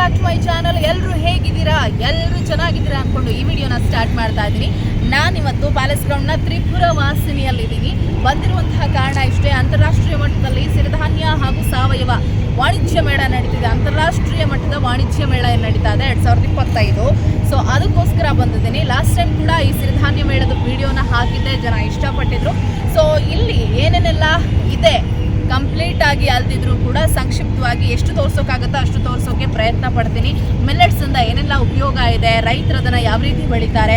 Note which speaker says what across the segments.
Speaker 1: Back to my channel ಎಲ್ಲರೂ ಹೇಗಿದ್ದೀರಾ? ಎಲ್ಲರೂ ಚೆನ್ನಾಗಿದ್ದೀರಾ ಅಂದ್ಕೊಂಡು ಈ ವಿಡಿಯೋನ ಸ್ಟಾರ್ಟ್ ಮಾಡ್ತಾ ಇದ್ದೀನಿ. ನಾನಿವತ್ತು ಪ್ಯಾಲೇಸ್ ಗ್ರೌಂಡ್ನ ತ್ರಿಪುರ ವಾಸಿನಿಯಲ್ಲಿದ್ದೀನಿ. ಬಂದಿರುವಂತಹ ಕಾರಣ ಇಷ್ಟೇ, ಅಂತಾರಾಷ್ಟ್ರೀಯ ಮಟ್ಟದಲ್ಲಿ ಸಿರಿಧಾನ್ಯ ಹಾಗೂ ಸಾವಯವ ವಾಣಿಜ್ಯ ಮೇಳ ನಡೀತಿದೆ. ಅಂತಾರಾಷ್ಟ್ರೀಯ ಮಟ್ಟದ ವಾಣಿಜ್ಯ ಮೇಳ ನಡೀತಾ ಇದೆ, ಎರಡು ಸಾವಿರದ ಇಪ್ಪತ್ತೈದು. ಸೊ ಅದಕ್ಕೋಸ್ಕರ ಬಂದಿದ್ದೀನಿ. ಲಾಸ್ಟ್ ಟೈಮ್ ಕೂಡ ಈ ಸಿರಿಧಾನ್ಯ ಮೇಳದ ವಿಡಿಯೋನ ಹಾಕಿದ್ದೆ, ಜನ ಇಷ್ಟಪಟ್ಟಿದ್ರು. ಸೊ ಇಲ್ಲಿ ಏನೇನೆಲ್ಲ ಇದೆ ಕಂಪ್ಲೀಟ್ ಆಗಿ ಅಲ್ದಿದ್ರು ಕೂಡ ಸಂಕ್ಷಿಪ್ತವಾಗಿ ಎಷ್ಟು ತೋರ್ಸೋಕ್ಕಾಗುತ್ತೋ ಅಷ್ಟು ತೋರ್ಸೋಕೆ ಪ್ರಯತ್ನ ಪಡ್ತೀನಿ. ಮಿಲ್ಲೆಟ್ಸ್ ಇಂದ ಏನೆಲ್ಲ ಉಪಯೋಗ ಇದೆ, ರೈತರು ಅದನ್ನ ಯಾವ ರೀತಿ ಬೆಳೀತಾರೆ,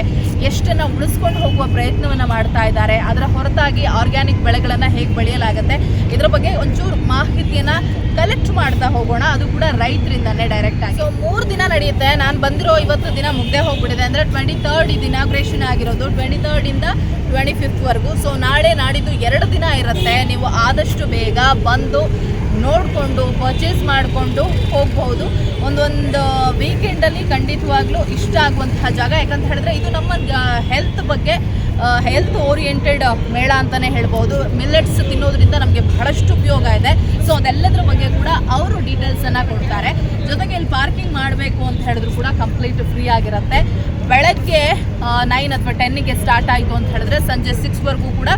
Speaker 1: ಎಷ್ಟನ್ನ ಉಳಿಸ್ಕೊಂಡು ಹೋಗುವ ಪ್ರಯತ್ನವನ್ನು ಮಾಡ್ತಾ ಇದ್ದಾರೆ, ಅದರ ಹೊರತಾಗಿ ಆರ್ಗ್ಯಾನಿಕ್ ಬೆಳೆಗಳನ್ನು ಹೇಗೆ ಬೆಳೆಯಲಾಗುತ್ತೆ, ಇದರ ಬಗ್ಗೆ ಒಂಚೂರು ಮಾಹಿತಿಯನ್ನ ಕಲೆಕ್ಟ್ ಮಾಡ್ತಾ ಹೋಗೋಣ. ಅದು ಕೂಡ ರೈತರಿಂದನೇ ಡೈರೆಕ್ಟ್ ಆಗಿ. ಸೊ ಮೂರು ದಿನ ನಡೆಯುತ್ತೆ. ನಾನು ಬಂದಿರೋ ಇವತ್ತು ದಿನ ಮುಗ್ದೆ ಹೋಗ್ಬಿಟ್ಟಿದೆ ಅಂದರೆ ಟ್ವೆಂಟಿ ತರ್ಡ್ ಇದು ಇನಾಗ್ರೇಷನ್ ಆಗಿರೋದು ಟ್ವೆಂಟಿ ತರ್ಡ್ ಇಂದ ಟ್ವೆಂಟಿ ಫಿಫ್ತ್ವರೆಗೂ ಸೊ ನಾಳೆ ನಾಡಿದ್ದು ಎರಡು ದಿನ ಇರುತ್ತೆ. ನೀವು ಆದಷ್ಟು ಬೇಗ ಬಂದು ನೋಡಿಕೊಂಡು ಪರ್ಚೇಸ್ ಮಾಡಿಕೊಂಡು ಹೋಗ್ಬೋದು ಒಂದೊಂದು ವೀಕೆಂಡಲ್ಲಿ ಖಂಡಿತವಾಗ್ಲೂ ಇಷ್ಟ ಆಗುವಂತಹ ಜಾಗ. ಯಾಕಂತ ಹೇಳಿದ್ರೆ ಇದು ನಮ್ಮ ಹೆಲ್ತ್ ಬಗ್ಗೆ ಹೆಲ್ತ್ ಓರಿಯೆಂಟೆಡ್ ಮೇಳ ಅಂತಲೇ ಹೇಳ್ಬೋದು ಮಿಲ್ಲೆಟ್ಸ್ ತಿನ್ನೋದ್ರಿಂದ ನಮಗೆ ಬಹಳಷ್ಟು ಉಪಯೋಗ ಇದೆ. ಸೊ ಅದೆಲ್ಲದರ ಬಗ್ಗೆ ಕೂಡ ಅವರು ಡೀಟೇಲ್ಸನ್ನು ಕೊಡ್ತಾರೆ. ಜೊತೆಗೆ ಇಲ್ಲಿ ಪಾರ್ಕಿಂಗ್ ಮಾಡಬೇಕು ಅಂತ ಹೇಳಿದ್ರು ಕೂಡ ಕಂಪ್ಲೀಟ್ ಫ್ರೀ ಆಗಿರುತ್ತೆ. ಬೆಳಗ್ಗೆ ನೈನ್ ಅಥವಾ ಟೆನ್ನಿಗೆ ಸ್ಟಾರ್ಟ್ ಆಯಿತು ಅಂತ ಹೇಳಿದ್ರೆ ಸಂಜೆ ಸಿಕ್ಸ್ವರೆಗೂ ಕೂಡ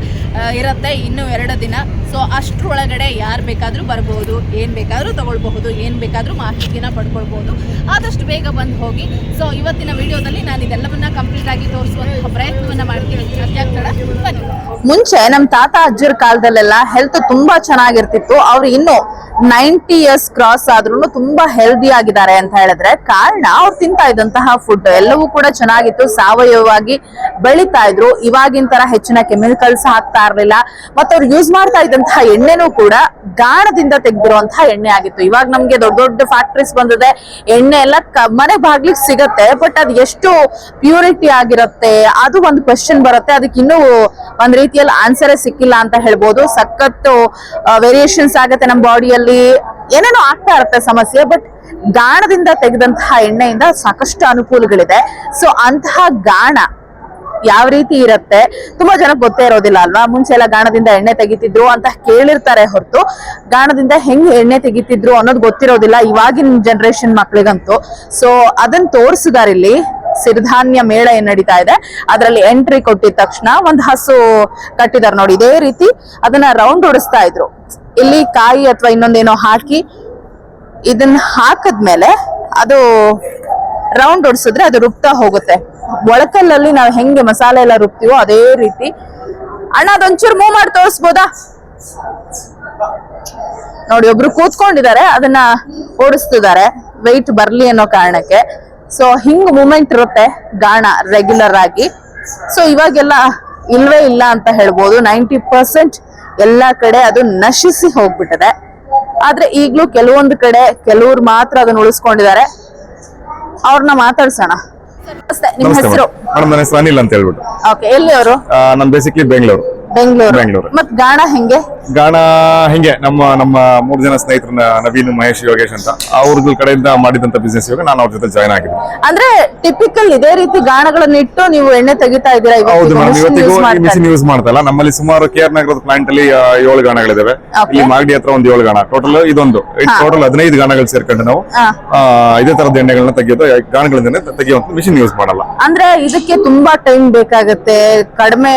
Speaker 1: ಇರುತ್ತೆ. ಇನ್ನೂ ಎರಡು ದಿನ. ಸೊ ಅಷ್ಟರೊಳಗಡೆ ಯಾರು ಬೇಕಾದರೂ ಬರ್ಬೋದು, ಏನು ಬೇಕಾದರೂ ತೊಗೊಳ್ಬಹುದು, ಏನು ಬೇಕಾದರೂ ಮಾಹಿತಿನ ಪಡ್ಕೊಳ್ಬೋದು ಆದಷ್ಟು ಬೇಗ ಬಂದು ಹೋಗಿ. ಸೊ ಇವತ್ತಿನ ವಿಡಿಯೋದಲ್ಲಿ ನಾನು ಇದೆಲ್ಲವನ್ನ ಕಂಪ್ಲೀಟ್ ಆಗಿ ತೋರಿಸುವಂತಹ ಪ್ರಯತ್ನವನ್ನು ಮಾಡ್ತೀನಿ.
Speaker 2: ಮುಂಚೆ ನಮ್ಮ ತಾತ, ಅಜ್ಜರ ಕಾಲದಲ್ಲೆಲ್ಲ ಹೆಲ್ತ್ ತುಂಬಾ ಚೆನ್ನಾಗಿರ್ತಿತ್ತು. ಅವ್ರು ಇನ್ನು ನೈಂಟಿ ಇಯರ್ಸ್ ಕ್ರಾಸ್ ಆದ್ರೂ ತುಂಬಾ ಹೆಲ್ದಿ ಆಗಿದ್ದಾರೆ ಅಂತ ಹೇಳಿದ್ರೆ ಕಾರಣ ಅವ್ರು ತಿಂತಾ ಇದ್ದಂತಹ ಫುಡ್ ಎಲ್ಲವೂ ಕೂಡ ಚೆನ್ನಾಗಿತ್ತು. ಸಾವಯವವಾಗಿ ಬೆಳಿತಾ ಇದ್ರು. ಇವಾಗಿನ ತರ ಹೆಚ್ಚಿನ ಕೆಮಿಕಲ್ಸ್ ಹಾಕ್ತಾ ಇರಲಿಲ್ಲ. ಮತ್ತೆ ಅವ್ರು ಯೂಸ್ ಮಾಡ್ತಾ ಇದ್ದಂತಹ ಎಣ್ಣೆನೂ ಕೂಡ ಗಾಣದಿಂದ ತೆಗ್ದಿರುವಂತಹ ಎಣ್ಣೆ ಆಗಿತ್ತು. ಇವಾಗ ನಮ್ಗೆ ದೊಡ್ಡ ದೊಡ್ಡ ಫ್ಯಾಕ್ಟ್ರೀಸ್ ಬಂದಿದೆ. ಎಣ್ಣೆ ಎಲ್ಲ ಮನೆ ಬಾಗ್ಲಿಗೆ ಸಿಗತ್ತೆ ಬಟ್ ಅದು ಎಷ್ಟು ಪ್ಯೂರಿಟಿ ಆಗಿರುತ್ತೆ, ಅದು ಒಂದು ಕ್ವೆಶನ್ ಬರುತ್ತೆ. ಅದಕ್ಕೆ ಇನ್ನೂ ಒಂದ್ ರೀತಿಯಲ್ಲಿ ಆನ್ಸರೇ ಸಿಕ್ಕಿಲ್ಲ ಅಂತ ಹೇಳ್ಬೋದು. ಸಖತ್ತು ವೇರಿಯೇಷನ್ಸ್ ಆಗತ್ತೆ ನಮ್ಮ ಬಾಡಿಯಲ್ಲಿ ಏನೇನೋ ಆಗ್ತಾ ಇರುತ್ತೆ ಸಮಸ್ಯೆ ಬಟ್ ಗಾಣದಿಂದ ತೆಗೆದಂತಹ ಎಣ್ಣೆಯಿಂದ ಸಾಕಷ್ಟು ಅನುಕೂಲಗಳಿದೆ. ಸೊ ಅಂತಹ ಗಾಣ ಯಾವ ರೀತಿ ಇರುತ್ತೆ? ತುಂಬಾ ಜನಕ್ಕೆ ಗೊತ್ತೇ ಇರೋದಿಲ್ಲ ಅಲ್ವಾ? ಮುಂಚೆ ಎಲ್ಲ ಗಾಣದಿಂದ ಎಣ್ಣೆ ತೆಗಿತಿದ್ರು ಅಂತ ಕೇಳಿರ್ತಾರೆ ಹೊರತು. ಗಾಣದಿಂದ ಹೆಂಗ್ ಎಣ್ಣೆ ತೆಗಿತಿದ್ರು ಅನ್ನೋದು ಗೊತ್ತಿರೋದಿಲ್ಲ ಇವಾಗಿನ ಜನರೇಷನ್ ಮಕ್ಳಿಗಂತೂ. ಸೊ ಅದನ್ನ ತೋರಿಸಿದಾರೆ ಇಲ್ಲಿ. ಸಿರಿಧಾನ್ಯ ಮೇಳ ಏನ್ ನಡೀತಾ ಇದೆ? ಅದರಲ್ಲಿ ಎಂಟ್ರಿ ಕೊಟ್ಟಿದ ತಕ್ಷಣ ಒಂದ್ ಹಸು ಕಟ್ಟಿದಾರೆ ನೋಡಿ. ಇದೇ ರೀತಿ ಅದನ್ನ ರೌಂಡ್ ಹೊಡಿಸ್ತಾ ಇದ್ರು. ಇಲ್ಲಿ ಕಾಯಿ ಅಥವಾ ಇನ್ನೊಂದೇನೋ ಹಾಕಿ ಇದನ್ನ ಹಾಕದ್ಮೇಲೆ ಅದು ರೌಂಡ್ ಹೊಡ್ಸಿದ್ರೆ ಅದು ರುಬ್ತಾ ಹೋಗುತ್ತೆ. ಒಳಕಲ್ಲಲ್ಲಿ ನಾವು ಹೆಂಗೆ ಮಸಾಲೆ ಎಲ್ಲ ರುಬ್ತೀವೋ ಅದೇ ರೀತಿ. ಅಣ್ಣ, ಅದೊಂಚೂರು ಮೂವ್ ಮಾಡಿ ತೋರಿಸ್ಬೋದಾ? ನೋಡಿ, ಒಬ್ರು ಕೂತ್ಕೊಂಡಿದ್ದಾರೆ, ಅದನ್ನ ಓಡಿಸ್ತಿದ್ದಾರೆ. ವೆಯ್ಟ್ ಬರ್ಲಿ ಅನ್ನೋ ಕಾರಣಕ್ಕೆ. ಸೊ ಹಿಂಗ್ ಮೂಮೆಂಟ್ ಇರುತ್ತೆ ಗಾಣ ರೆಗ್ಯುಲರ್ ಆಗಿ. ಸೊ ಇವಾಗೆಲ್ಲ ಇಲ್ವೇ ಇಲ್ಲ ಅಂತ ಹೇಳ್ಬೋದು. ನೈಂಟಿ ಪರ್ಸೆಂಟ್ ಎಲ್ಲಾ ಕಡೆ ಅದು ನಶಿಸಿ ಹೋಗ್ಬಿಟ್ಟಿದೆ. ಆದ್ರೆ ಈಗ್ಲೂ ಕೆಲವೊಂದು ಕಡೆ ಕೆಲವ್ರು ಮಾತ್ರ ಅದನ್ನ ಉಳಿಸ್ಕೊಂಡಿದ್ದಾರೆ. ಅವ್ರನ್ನ ಮಾತಾಡ್ಸೋಣ. ನಮಸ್ತೆ ನಿಮ್
Speaker 3: ನಮಸ್ತೆ
Speaker 2: ಹೆಸರು?
Speaker 3: ಮೇಡಮ್. ನನ್ನ ಹೆಸರು ಅನಿಲ್ ಅಂತ ಹೇಳ್ಬಿಟ್ಟು.
Speaker 2: ಓಕೆ ಎಲ್ಲಿ ಅವರು
Speaker 3: ನಾನು ಬೇಸಿಕ್ಲಿ ಬೆಂಗಳೂರು.
Speaker 2: ಬೆಂಗಳೂರು.
Speaker 3: ಬೆಂಗಳೂರು.
Speaker 2: ಮತ್ ಗಾಣ ಹೆಂಗೆ?
Speaker 3: ಗಾಣ ಹಿಂಗೆ? ನಮ್ಮ ನಮ್ಮ ಮೂರು ಜನ ಸ್ನೇಹಿತರನ್ನ ನವೀನ್ ಮಹೇಶ್ ಯೋಗೇಶ್ ಅಂತ ಅವ್ರಗಳ ಕಡೆಯಿಂದ ಮಾಡಿದಂತ ಬಿಸ್ನೆಸ್ ಇವಾಗ ನಾನು ಅವ್ರ ಜೊತೆ ಜಾಯ್ನ್ ಆಗಿದ್ದೆ
Speaker 2: ಅಂದ್ರೆ ಟಿಪಿಕಲ್ ಇದೇ ರೀತಿ ಗಾಣಗಳನ್ನ ಇಟ್ಟು ನೀವು ಎಣ್ಣೆ ತೆಗಿತಾ ಇದ್ದೀರಾ
Speaker 3: ಹೌದು ಮೇಡಮ್ ಇವತ್ತಿಗೂ ಮಿಷಿನ್ ಯೂಸ್ ಮಾಡ್ತಲ್ಲ ನಮ್ಮಲ್ಲಿ ಸುಮಾರು ಕೆ ಆರ್ ನಗರದ ಪ್ಲಾಂಟ್ ಅಲ್ಲಿ ಏಳು ಗಾಣಗಳಿದಾವೆ. ಈ ಮಾಗಡಿ ಹತ್ರ ಒಂದು ಏಳು ಗಾಣ. ಟೋಟಲ್ ಇದೊಂದು. ಟೋಟಲ್ ಹದಿನೈದು ಗಾಣಗಳು ಸೇರ್ಕೊಂಡು ನಾವು ಇದೇ ತರದ ಎಣ್ಣೆಗಳನ್ನ ತೆಗೆಯೋದು ಗಾಣಗಳಿಂದ ತೆಗೆಯುವಂತ ಮಿಷಿನ್ ಯೂಸ್ ಮಾಡಲ್ಲ.
Speaker 2: ಅಂದ್ರೆ ಇದಕ್ಕೆ ತುಂಬಾ ಟೈಮ್ ಬೇಕಾಗುತ್ತೆ. ಕಡಿಮೆ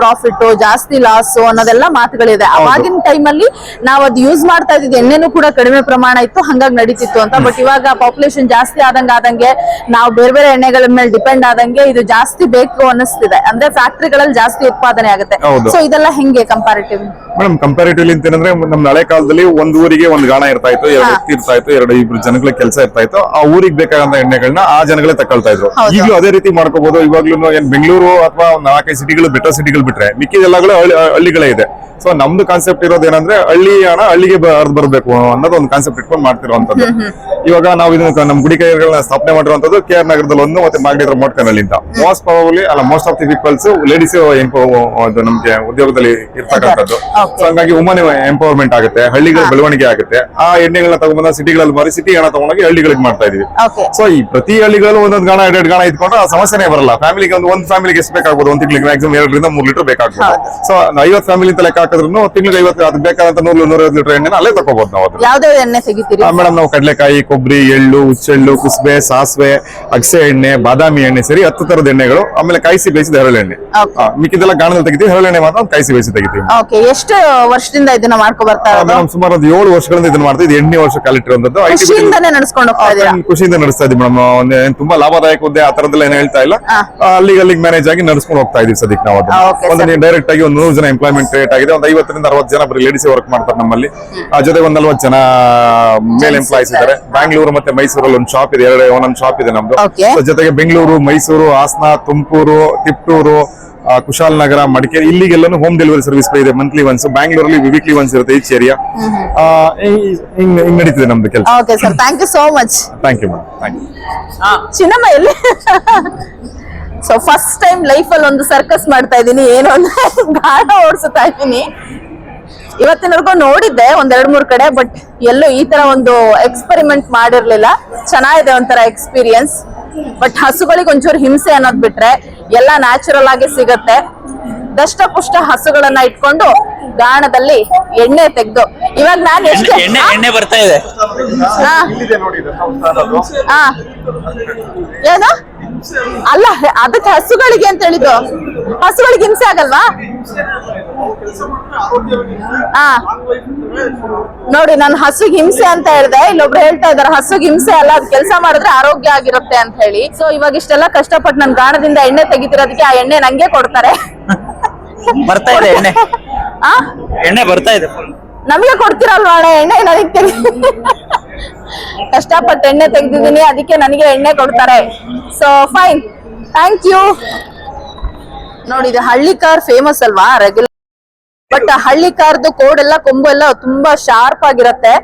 Speaker 2: ಪ್ರಾಫಿಟ್ ಜಾಸ್ತಿ ಲಾಸ್ ಅನ್ನೋದೆಲ್ಲ ಮಾತುಗಳಿದೆ. ಅವಾಗಿನ ಟೈಮ್ ಅಲ್ಲಿ ನಾವು ಅದು ಯೂಸ್ ಮಾಡ್ತಾ ಇದ್ದಿದ್ದು ಎಣ್ಣೆನೂ ಕೂಡ ಕಡಿಮೆ ಪ್ರಮಾಣ ಇತ್ತು ಹಂಗಾಗಿ ನಡೀತಿತ್ತು ಅಂತ. ಬಟ್ ಇವಾಗ ಪಾಪ್ಯುಲೇಷನ್ ಜಾಸ್ತಿ ಆದಂಗ ಆದಂಗೆ ನಾವು ಬೇರೆ ಬೇರೆ ಎಣ್ಣೆಗಳ ಮೇಲೆ ಡಿಪೆಂಡ್ ಆದಂಗೆ ಇದು ಜಾಸ್ತಿ ಬೇಕು ಅನ್ನಿಸ್ತಿದೆ. ಅಂದ್ರೆ ಫ್ಯಾಕ್ಟ್ರಿಗಳಲ್ಲಿ ಜಾಸ್ತಿ ಉತ್ಪಾದನೆ ಆಗುತ್ತೆ. ಸೊ ಇದೆಲ್ಲ ಹೆಂಗೆ ಕಂಪಾರಿಟಿವ್
Speaker 3: ಮೇಡಮ್ ಕಂಪ್ಯಾರಿಟಿವ್ಲಿ ಅಂತಂದ್ರೆ ನಮ್ಮ ಹಳೆ ಕಾಲದಲ್ಲಿ ಒಂದ್ ಊರಿಗೆ ಒಂದ್ ಗಾಣ ಇರ್ತಾ ಇತ್ತು ಎರಡು ವ್ಯಕ್ತಿ ಇರ್ತಾ ಇತ್ತು ಎರಡು ಇಬ್ರು ಜನಗಳ ಕೆಲಸ ಇರ್ತಾ ಇತ್ತು. ಆ ಊರಿಗೆ ಬೇಕಾದಂತ ಎಣ್ಣೆಗಳನ್ನ ಆ ಜನಗಳೇ ತಕೊಳ್ತಾ ಇದ್ರು. ಈಗಲೂ ಅದೇ ರೀತಿ ಮಾಡ್ಕೋಬಹುದು ಇವಾಗ್ಲೂ ಏನ್ ಬೆಂಗಳೂರು ಅಥವಾ ನಾಲ್ಕೈದು ಸಿಟಿಗಳು ಬೆಟರ್ ಸಿಟಿಗಳು ಬಿಟ್ರೆ ಮಿಕ್ಕಿದೆಲ್ಲಗಳು ಹಳ್ಳಿ- ಹಳ್ಳಿಗಳೇ ಇದೆ. ಸೊ ನಮ್ದು ಕಾನ್ಸೆಪ್ಟ್ ಇರೋದೇನಂದ್ರೆ ಹಳ್ಳಿ ಹಣ ಹಳ್ಳಿಗೆ ಹರಿದು ಬರಬೇಕು ಅನ್ನೋದು ಒಂದು ಕಾನ್ಸೆಪ್ಟ್ ಇಟ್ಕೊಂಡು ಮಾಡ್ತಿರುವಂತದ್ದು ಇವಾಗ ನಾವು ಇದನ್ನ ನಮ್ಮ ಗುಡಿ ಕೈಗಳನ್ನ ಸ್ಥಾಪನೆ ಮಾಡಿರುವಂತದ್ದು ಕೆ ಆರ್ ನಗರದಲ್ಲಿ ಒಂದು ಮತ್ತೆ ಮಾಗಡಿ ಹತ್ರ ಮೋಟ್ಕನಲ್ಲಿ ಅಂತ. ಮೋಸ್ಟ್ ಪ್ರಾಬಬ್ಲಿ ಅಲ್ಲ most of the peoples ladies ನಮ್ಗೆ ಉದ್ಯೋಗದಲ್ಲಿ ಇರ್ತಕ್ಕಂಥದ್ದು. ಸೊ ಹಂಗಾಗಿ ವುಮನ್ ಎಂಪವರ್ಮೆಂಟ್ ಆಗುತ್ತೆ ಹಳ್ಳಿಗಳ ಬೆಳವಣಿಗೆ ಆಗುತ್ತೆ. ಆ ಎಣ್ಣೆಗಳನ್ನ ತಗೊಂಡ್ಬಂದ ಸಿಟಿಗಳಲ್ಲಿ ಮಾರಿ ಸಿಟಿ ಹಣ ತಗೊಂಡೋಗಿ ಹಳ್ಳಿಗಳಿಗೆ ಮಾಡ್ತಾ ಇದೀವಿ. ಸೊ ಈ ಪ್ರತಿ ಹಳ್ಳಿಗಳಲ್ಲೂ ಒಂದೊಂದು ಗಣ ಎರಡೆರಡು ಗಣ ಇಟ್ಕೊಂಡ್ರೆ ಆ ಸಮಸ್ಯೆನೇ ಬರಲ್ಲ. ಫ್ಯಾಮಿಲಿಗೆ ಒಂದು ಒಂದು ಫ್ಯಾಮಿಲಿಗೆ ಎಷ್ಟು ಬೇಕಾಗ್ಬೋದು? ಒಂದು ತಿಂಗಳಿಗೆ ಮ್ಯಾಕ್ಸಿಮಮ್ ಎರಡರಿಂದ ಮೂರು ಲೀಟರ್ ಬೇಕಾಗ್ಬೋದು. ಸೊ ಐವತ್ತು ಫ್ಯಾಮಿಲಿ ಅಂತ ಲೆಕ್ಕ ಹಾಕಿದ್ರು ತಿಂಗಳಿಗೆ ಐವತ್ತು ಅದಕ್ಕೆ ಬೇಕಾದಂತ ನೂರು ನೂರೈವತ್ತು ಲೀಟರ್ ಎಣ್ಣೆ ಅಲ್ಲೇ ತಗೋಬಹುದು ನಾವು ಅದನ್ನ.
Speaker 1: ಯಾವ್ದೇ ಎಣ್ಣೆ ತೆಗಿತೀರಿ
Speaker 3: ಮೇಡಮ್ ನಾವು ಕಡಲೆಕಾಯಿ ಕೊಬ್ಬರಿ ಎಳ್ಳು ಹುಚ್ಚೆಳ್ಳು ಕುಸುಬೆ ಸಾಸಿವೆ ಅಗಸೆ ಎಣ್ಣೆ ಬಾದಾಮಿ ಎಣ್ಣೆ ಸರಿ ಹತ್ತು ತರದ ಎಣ್ಣೆಗಳು ಆಮೇಲೆ ಕಾಯಿಸಿ ಬೇಯಿಸಿದ ಹರಳೆಣ್ಣೆ. ಆ, ಮಿಕ್ಕಿದೆಲ್ಲ ಗಾಣದಲ್ಲಿ ತೆಗಿತೀವಿ ಹರಳೆಣ್ಣೆ ಮಾತ್ರ ಒಂದು ಕಾಯಿಸಿ ಬೇಯಿಸಿ ತೆಗಿತೀವಿ.
Speaker 1: ಓಕೆ ಎಷ್ಟು ವರ್ಷದಿಂದ ಇದನ್ನ ಮಾಡ್ಕೊ ಬರ್ತಾ ಇರೋದು?
Speaker 3: ಮೇಡಮ್ ಸುಮಾರು ಒಂದು ಏಳು ವರ್ಷಗಳಿಂದ ಇದನ್ನ ಮಾಡ್ತೀವಿ ಇದು ಎಂಟನೇ ವರ್ಷ ಕಾಲಿಟ್ಟಿರುವಂತದ್ದು ಐ ಟಿ
Speaker 1: ಖುಷಿಯಿಂದಾನೇ ನಡ್ಸ್ಕೊಂಡು ಹೋಗ್ತಾ ಇದೀರಾ?
Speaker 3: ಖುಷಿಯಿಂದ ನಡೆಸ್ತಾ ಇದ್ದೀವಿ ಮೇಡಮ್ ತುಂಬಾ ಲಾಭದಾಯಕ ಹುದ್ದೆ ಆ ತರದಲ್ಲ ಏನ್ ಹೇಳ್ತಾ ಇಲ್ಲ. ಆ, ಅಲ್ಲಿಗೆ ಅಲ್ಲಿಗೆ ಮ್ಯಾನೇಜ್ ಆಗಿ ನಡೆಸ್ಕೊಂಡು ಹೋಗ್ತಾ ಇದೀವಿ ಸದ್ಯಕ್ಕೆ ನಾವು ಅದನ್ನ.
Speaker 1: ಆ, okay,
Speaker 3: ಒಂದು ಡೈರೆಕ್ಟ್ ಆಗಿ ಒಂದು ನೂರು ಜನ ಎಂಪ್ಲಾಯ್ಮೆಂಟ್ ಕ್ರಿಯೇಟ್ ಆಗಿದೆ ಒಂದು ಐವತ್ತರಿಂದ ಅರವತ್ತು ಜನ ಬರೀ ಲೇಡೀಸ್ ವರ್ಕ್ ಮಾಡ್ತಾರೆ ನಮ್ಮಲ್ಲಿ. ಆ ಜೊತೆ ಒಂದ್ ನಲ್ವತ್ತು ಜನ ಮೇಲ್ ಎಂಪ್ಲಾಯೀಸ್ ಇದ್ದಾರೆ. ಬ್ಯಾಂಗ್ಳೂರು ಮತ್ತೆ ಮೈಸೂರಲ್ಲಿ ಒಂದು ಶಾಪ್ ಇದೆ. ಎರಡು ಒಂದೊಂದು ಶಾಪ್ ಇದೆ ನಮ್ದು. So, ಜೊತೆಗೆ ಬೆಂಗಳೂರು ಮೈಸೂರು ಹಾಸನ ತುಮಕೂರು ತಿಪ್ಟೂರು ಕುಶಾಲ್ ಕುಶಾಲನಗರ ಮಡಿಕೇರಿ ಇಲ್ಲಿಗೆಲ್ಲೂ ಹೋಮ್ ಡೆಲಿವರಿ ಸರ್ವಿಸ್ ಇದೆ. ಮಂತ್ಲಿ ಒನ್ಸ್ ಬ್ಯಾಂಗ್ಳೂರಲ್ಲಿ ವೀಕ್ಲಿ ಒನ್ಸ್ ಇರುತ್ತೆ ಈಚ್ ಏರಿಯಾ ಹಿಂಗ್ ಹಿಂಗ್ ನಡೀತಿದೆ ನಮ್ದು ಕೆಲಸ.
Speaker 1: Okay sir thank you so much
Speaker 3: thank you madam thank you
Speaker 1: Chinnamma ಎಲ್ಲಿ? ಸೊ ಫಸ್ಟ್ ಟೈಮ್ ಲೈಫ್ ಅಲ್ಲಿ ಒಂದು ಸರ್ಕಸ್ ಮಾಡ್ತಾ ಇದ್ದೀನಿ. ಏನು ಅಂದ್ರೆ ಗಾಢ ಓಡಿಸ್ತಾ ಇದ್ದೀನಿ. ಇವತ್ತಿನವರೆಗೂ ನೋಡಿದ್ದೆ ಒಂದೆರಡು ಮೂರು ಮೂರ್ ಕಡೆ ಬಟ್ ಎಲ್ಲೂ ಈ ತರ ಒಂದು ಎಕ್ಸ್ಪೆರಿಮೆಂಟ್ ಮಾಡಿರ್ಲಿಲ್ಲ. ಚೆನ್ನಾಗಿದೆ ಒಂಥರ ಎಕ್ಸ್ಪೀರಿಯನ್ಸ್ ಬಟ್ ಹಸುಗಳಿಗೆ ಒಂಚೂರು ಹಿಂಸೆ ಅನ್ನೋದು ಬಿಟ್ರೆ ಎಲ್ಲ ನ್ಯಾಚುರಲ್ ಆಗಿ ಸಿಗತ್ತೆ. ದಷ್ಟಪುಷ್ಟ ಹಸುಗಳನ್ನ ಇಟ್ಕೊಂಡು ಗಾಣದಲ್ಲಿ ಎಣ್ಣೆ ತೆಗ್ದು. ಇವಾಗ ನಾನು
Speaker 4: ಎಣ್ಣೆ
Speaker 1: ಎಷ್ಟು
Speaker 4: ಎಣ್ಣೆ ಎಣ್ಣೆ ಬರ್ತಾ ಇದೆ.
Speaker 1: ಹಾ. ಹಾ. ಏನು? ಅಲ್ಲ ಅದಕ್ಕೆ ಹಸುಗಳಿಗೆ ಅಂತ ಹೇಳಿದ್ದು. ಹಸುಗಳಿಗೆ ಹಿಂಸೆ ಆಗಲ್ವಾ? ಹಾ ನೋಡಿ ನಾನು ಹಸುಗ್ ಹಿಂಸೆ ಅಂತ ಹೇಳ್ದೆ. ಇಲ್ಲೊಬ್ರು ಹೇಳ್ತಾ ಇದಾರೆ ಹಸುಗ್ ಹಿಂಸೆ ಅಲ್ಲ ಅದ್ ಕೆಲಸ ಮಾಡಿದ್ರೆ ಆರೋಗ್ಯ ಆಗಿರುತ್ತೆ ಅಂತ ಹೇಳಿ. ಸೊ ಇವಾಗ ಇಷ್ಟೆಲ್ಲ ಕಷ್ಟಪಟ್ಟು ನನ್ ಗಾಣದಿಂದ ಎಣ್ಣೆ ತೆಗಿತಿರೋದಕ್ಕೆ ಆ ಎಣ್ಣೆ ನಂಗೆ ಕೊಡ್ತಾರೆ.
Speaker 4: ಬರ್ತಾ ಇದೆ ಎಣ್ಣೆ.
Speaker 1: ಆ?
Speaker 4: ಎಣ್ಣೆ ಬರ್ತಾ ಇದೆ.
Speaker 1: ನಮಗೆ ಕೊಡ್ತಿರಲ್ವಾ ಎಣ್ಣೆ ನನಗೆ ಕಷ್ಟಪಟ್ಟು ಎಣ್ಣೆ ತೆಗ್ದಿದೀನಿ ಅದಕ್ಕೆ ನನಗೆ ಎಣ್ಣೆ ಕೊಡ್ತಾರೆ. ಸೊ ಫೈನ್ ಥ್ಯಾಂಕ್ ಯು ನೋಡಿ, ಇದು ಹಳ್ಳಿ ಕಾರ್ ಫೇಮಸ್ ಅಲ್ವಾ? ರೆಗ್ಯುಲರ್ ಬಟ್ ಹಳ್ಳಿ ಕಾರ್ದು ಕೋಡ್ ಎಲ್ಲ ಕೊಂಬು ಎಲ್ಲ ತುಂಬಾ ಶಾರ್ಪ್ ಆಗಿರತ್ತೆ.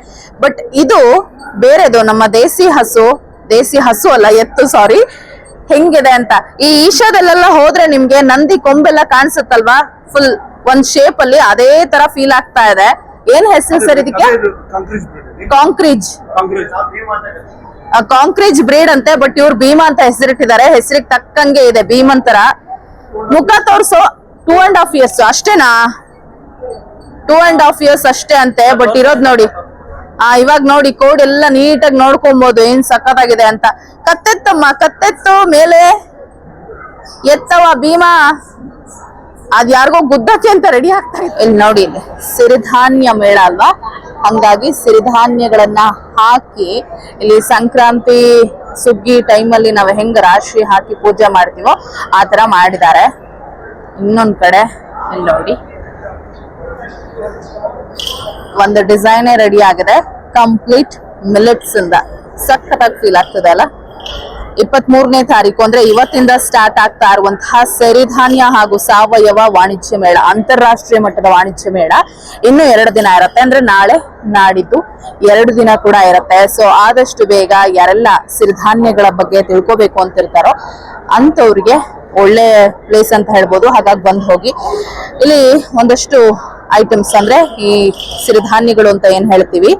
Speaker 1: ಬಟ್ ಇದು ಬೇರೆದು, ನಮ್ಮ ದೇಸಿ ಹಸು. ದೇಸಿ ಹಸು ಅಲ್ಲ, ಎತ್ತು ಸಾರಿ ಹೆಂಗಿದೆ ಅಂತ. ಈ ಈಶಾದಲ್ಲೆಲ್ಲ ಹೋದ್ರೆ ನಿಮ್ಗೆ ನಂದಿ ಕೊಂಬೆಲ್ಲ ಕಾಣಿಸುತ್ತಲ್ವಾ? ಫುಲ್ ಒಂದ್ ಶೇಪ್ ಅಲ್ಲಿ, ಅದೇ ತರ ಫೀಲ್ ಆಗ್ತಾ ಇದೆ. ಏನ್ ಹೆಸರು ಸರ್ ಇದಕ್ಕೆ? ಕಾಂಕ್ರೀಜ್. ಕಾಂಕ್ರೀಜ್. ಬ್ರೀಡ್ ಅಂತೆ ಬಟ್ ಇವ್ರು ಭೀಮ ಅಂತ ಹೆಸರಿಟ್ಟಿದ್ದಾರೆ. ಹೆಸರಿಗೆ ತಕ್ಕಂಗೆ ಇದೆ ಭೀಮಂತರ ತರ. ಮುಖ ತೋರ್ಸು ಟೂ ಅಂಡ್ ಹಾಫ್ ಇಯರ್ಸ್ ಅಷ್ಟೇನಾ? ಟೂ ಅಂಡ್ ಹಾಫ್ ಇಯರ್ಸ್ ಅಷ್ಟೇ ಅಂತೆ ಬಟ್ ಇರೋದ್ ನೋಡಿ. ಆ ಇವಾಗ ನೋಡಿ ಕೋಡ್ ಎಲ್ಲ ನೀಟಾಗಿ ನೋಡ್ಕೊಬಹುದು ಏನ್ ಸಖತ್ತಾಗಿದೆ ಅಂತ. ಕತ್ತೆತ್ತಮ್ಮ ಕತ್ತೆತ್ತು ಮೇಲೆ. ಎತ್ತವ ಭೀಮಾ. ಅದ್ ಯಾರಿಗೋ ಗುದ್ದಕ್ಕೆ ಅಂತ ರೆಡಿ ಆಗ್ತಾ ಇತ್ತು. ಇಲ್ಲಿ ನೋಡಿ ಸಿರಿಧಾನ್ಯ ಮೇಳ ಅಲ್ವಾ? ಹಂಗಾಗಿ ಸಿರಿಧಾನ್ಯಗಳನ್ನ ಹಾಕಿ ಇಲ್ಲಿ ಸಂಕ್ರಾಂತಿ ಸುಗ್ಗಿ ಟೈಮಲ್ಲಿ ನಾವು ಹೆಂಗ ರಾಶಿ ಹಾಕಿ ಪೂಜೆ ಮಾಡ್ತೀವೋ ಆ ತರ ಮಾಡಿದ್ದಾರೆ. ಇನ್ನೊಂದ್ ಕಡೆ ಇಲ್ಲಿ ನೋಡಿ. ಒಂದು ಡಿಸೈನೇ ರೆಡಿ ಆಗಿದೆ. ಕಂಪ್ಲೀಟ್ ಮಿಲೆಟ್ಸ್ ಇಂದ. ಸಖತ್ತಾಗಿ ಫೀಲ್ ಆಗ್ತದೆ ಅಲ್ಲ? ಇಪ್ಪತ್ತ್ ಮೂರನೇ ತಾರೀಕು ಅಂದ್ರೆ ಇವತ್ತಿಂದ ಸ್ಟಾರ್ಟ್ ಆಗ್ತಾ ಇರುವಂತಹ ಸಿರಿಧಾನ್ಯ ಹಾಗೂ ಸಾವಯವ ವಾಣಿಜ್ಯ ಮೇಳ, ಅಂತಾರಾಷ್ಟ್ರೀಯ ಮಟ್ಟದ ವಾಣಿಜ್ಯ ಮೇಳ ಇನ್ನು ಎರಡು ದಿನ ಇರುತ್ತೆ. ಅಂದ್ರೆ ನಾಳೆ ನಾಡಿದ್ದು ಎರಡು ದಿನ ಕೂಡ ಇರುತ್ತೆ. ಸೊ ಆದಷ್ಟು ಬೇಗ ಯಾರೆಲ್ಲ ಸಿರಿಧಾನ್ಯಗಳ ಬಗ್ಗೆ ತಿಳ್ಕೊಬೇಕು ಅಂತಿರ್ತಾರೋ ಅಂತವ್ರಿಗೆ ಒಳ್ಳೆ ಪ್ಲೇಸ್ ಅಂತ ಹೇಳ್ಬೋದು. ಹಾಗಾಗಿ ಬಂದು ಹೋಗಿ ಇಲ್ಲಿ ಒಂದಷ್ಟು ಐಟಮ್ಸ್ ಅಂದ್ರೆ ಈ ಸಿರಿಧಾನ್ಯಗಳು ಅಂತ ಏನ್ ಹೇಳ್ತೀವಿ,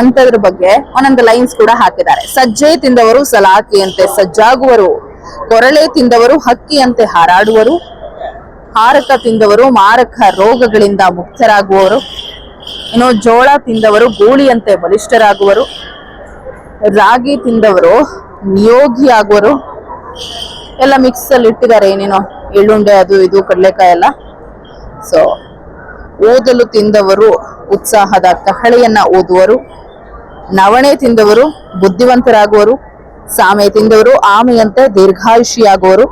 Speaker 1: ಅಂತದ್ರ ಬಗ್ಗೆ ಒಂದೊಂದು ಲೈನ್ಸ್ ಕೂಡ ಹಾಕಿದ್ದಾರೆ. ಸಜ್ಜೆ ತಿಂದವರು ಸಲಾಕೆಯಂತೆ ಸಜ್ಜಾಗುವರು ಕೊರಳೆ ತಿಂದವರು ಹಕ್ಕಿಯಂತೆ ಹಾರಾಡುವರು, ಹಾರಕ ತಿಂದವರು ಮಾರಕ ರೋಗಗಳಿಂದ ಮುಕ್ತರಾಗುವವರು ಇನ್ನು ಜೋಳ ತಿಂದವರು ಗೂಳಿಯಂತೆ ಬಲಿಷ್ಠರಾಗುವರು, ರಾಗಿ ತಿಂದವರು ನಿಯೋಗಿ ಆಗುವರು ಎಲ್ಲ ಮಿಕ್ಸ್ ಅಲ್ಲಿ ಇಟ್ಟಿದ್ದಾರೆ ಏನೇನೋ ಎಳ್ಳುಂಡೆ ಅದು ಇದು, ಕಡಲೆಕಾಯಿ ಎಲ್ಲ. ಸೊ ಓದಲು ತಿಂದವರು ಉತ್ಸಾಹದ ಕಹಳೆಯನ್ನ ಓದುವರು, ನವಣೆ ತಿಂದವರು ಬುದ್ಧಿವಂತರಾಗುವರು, ಸಾಮೆ ತಿಂದವರು ಆಮೆಯಂತೆ ದೀರ್ಘಾಯುಷಿಯಾಗುವರು.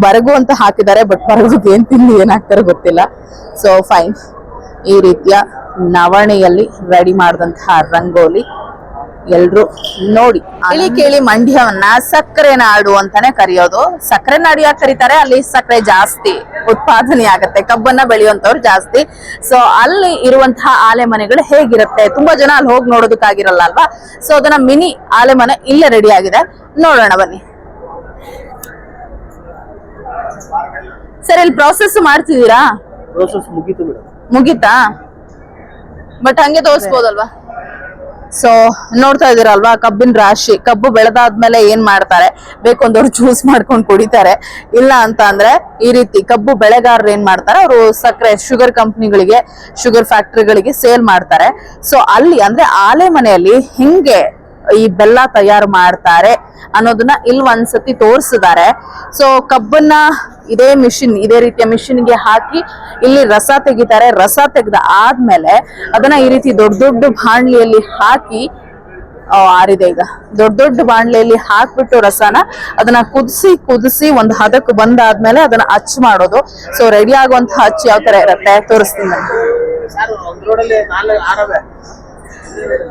Speaker 1: ಬರಗು ಅಂತ ಹಾಕಿದ್ದಾರೆ ಬಟ್ ಬರಗುದು ಏನ್ ತಿಂದು ಏನಾಗ್ತಾರೆ ಗೊತ್ತಿಲ್ಲ. ಸೊ ಫೈನ್ ಈ ರೀತಿಯ ನವಣೆಯಲ್ಲಿ ರೆಡಿ ಮಾಡಿದಂತಹ ರಂಗೋಲಿ. ಎಲ್ರು ನೋಡಿ. ಇಲ್ಲಿ ಕೇಳಿ ಮಂಡ್ಯವನ್ನ? ಸಕ್ಕರೆ ನಾಡು ಅಂತಾನೆ ಕರೆಯೋದು. ಸಕ್ಕರೆ ನಾಡು ಯಾಕೆ ಕರೀತಾರೆ? ಅಲ್ಲಿ ಸಕ್ಕರೆ ಜಾಸ್ತಿ ಉತ್ಪಾದನೆ ಆಗತ್ತೆ. ಕಬ್ಬನ್ನ ಬೆಳೆಯುವಂತವ್ರು ಜಾಸ್ತಿ. ಸೊ ಅಲ್ಲಿ ಇರುವಂತಹ ಆಲೆ ಮನೆಗಳು ಹೇಗಿರುತ್ತೆ? ತುಂಬಾ ಜನ ಅಲ್ಲಿ ಹೋಗಿ ನೋಡೋದಕ್ಕಾಗಿರಲ್ಲ ಅಲ್ವಾ? ಸೊ ಅದನ್ನ ಮಿನಿ ಆಲೆ ಮನೆ ಇಲ್ಲೇ ರೆಡಿ ಆಗಿದೆ. ನೋಡೋಣ ಬನ್ನಿ. ಸರ್ ಇಲ್ಲಿ ಪ್ರಾಸೆಸ್ ಮಾಡ್ತಿದ್ದೀರಾ?
Speaker 5: ಮುಗೀತಾ
Speaker 1: ಬಟ್ ಹಂಗೆ ತೋರಿಸ್ಬೋದಲ್ವಾ?
Speaker 2: ಸೊ ನೋಡ್ತಾ ಇದೀರಲ್ವಾ ಕಬ್ಬಿನ ರಾಶಿ, ಕಬ್ಬು ಬೆಳೆದಾದ್ಮೇಲೆ ಏನ್ ಮಾಡ್ತಾರೆ? ಬೇಕೊಂದವ್ರು ಜ್ಯೂಸ್ ಮಾಡ್ಕೊಂಡು ಕುಡಿತಾರೆ. ಇಲ್ಲ ಅಂತ ಅಂದ್ರೆ ಈ ರೀತಿ ಕಬ್ಬು ಬೆಳೆಗಾರರು ಏನ್ ಮಾಡ್ತಾರೆ? ಅವರು ಸಕ್ಕರೆ ಶುಗರ್ ಕಂಪ್ನಿಗಳಿಗೆ ಶುಗರ್ ಫ್ಯಾಕ್ಟ್ರಿಗಳಿಗೆ ಸೇಲ್ ಮಾಡ್ತಾರೆ. ಸೊ ಅಲ್ಲಿ ಅಂದ್ರೆ ಆಲೆ ಮನೆಯಲ್ಲಿ ಹಿಂಗೆ ಈ ಬೆಲ್ಲ ತಯಾರು ಮಾಡ್ತಾರೆ. ಅನ್ನೋದನ್ನ ಇಲ್ಲಿ ಒಂದ್ಸತಿ ತೋರಿಸಿದ್ದಾರೆ ಸೊ ಕಬ್ಬನ್ನ ಇದೇ ಮಿಷಿನ್ ಇದೇ ರೀತಿಯ ಮಿಷಿನ್ಗೆ ಹಾಕಿ ಇಲ್ಲಿ ರಸ ತೆಗಿತಾರೆ. ರಸ ತೆಗೆದ ಆದ್ಮೇಲೆ ಅದನ್ನ ಈ ರೀತಿ ದೊಡ್ಡ ದೊಡ್ಡ ಬಾಣ್ಲಿಯಲ್ಲಿ ಹಾಕಿ ಆರಿದೆ ಈಗ. ದೊಡ್ಡ ದೊಡ್ಡ ಬಾಣ್ಲೆಯಲ್ಲಿ ಹಾಕ್ಬಿಟ್ಟು ರಸನ ಅದನ್ನ ಕುದಿಸಿ ಕುದಿಸಿ ಒಂದು ಹದಕ್ಕೆ ಬಂದಾದ್ಮೇಲೆ ಅದನ್ನ ಅಚ್ಚು ಮಾಡೋದು. ಸೊ ರೆಡಿ ಆಗುವಂತಹ ಅಚ್ಚು ಯಾವ ತರ ಇರುತ್ತೆ? ತೋರಿಸ್ತೀನಿ ನಾನು.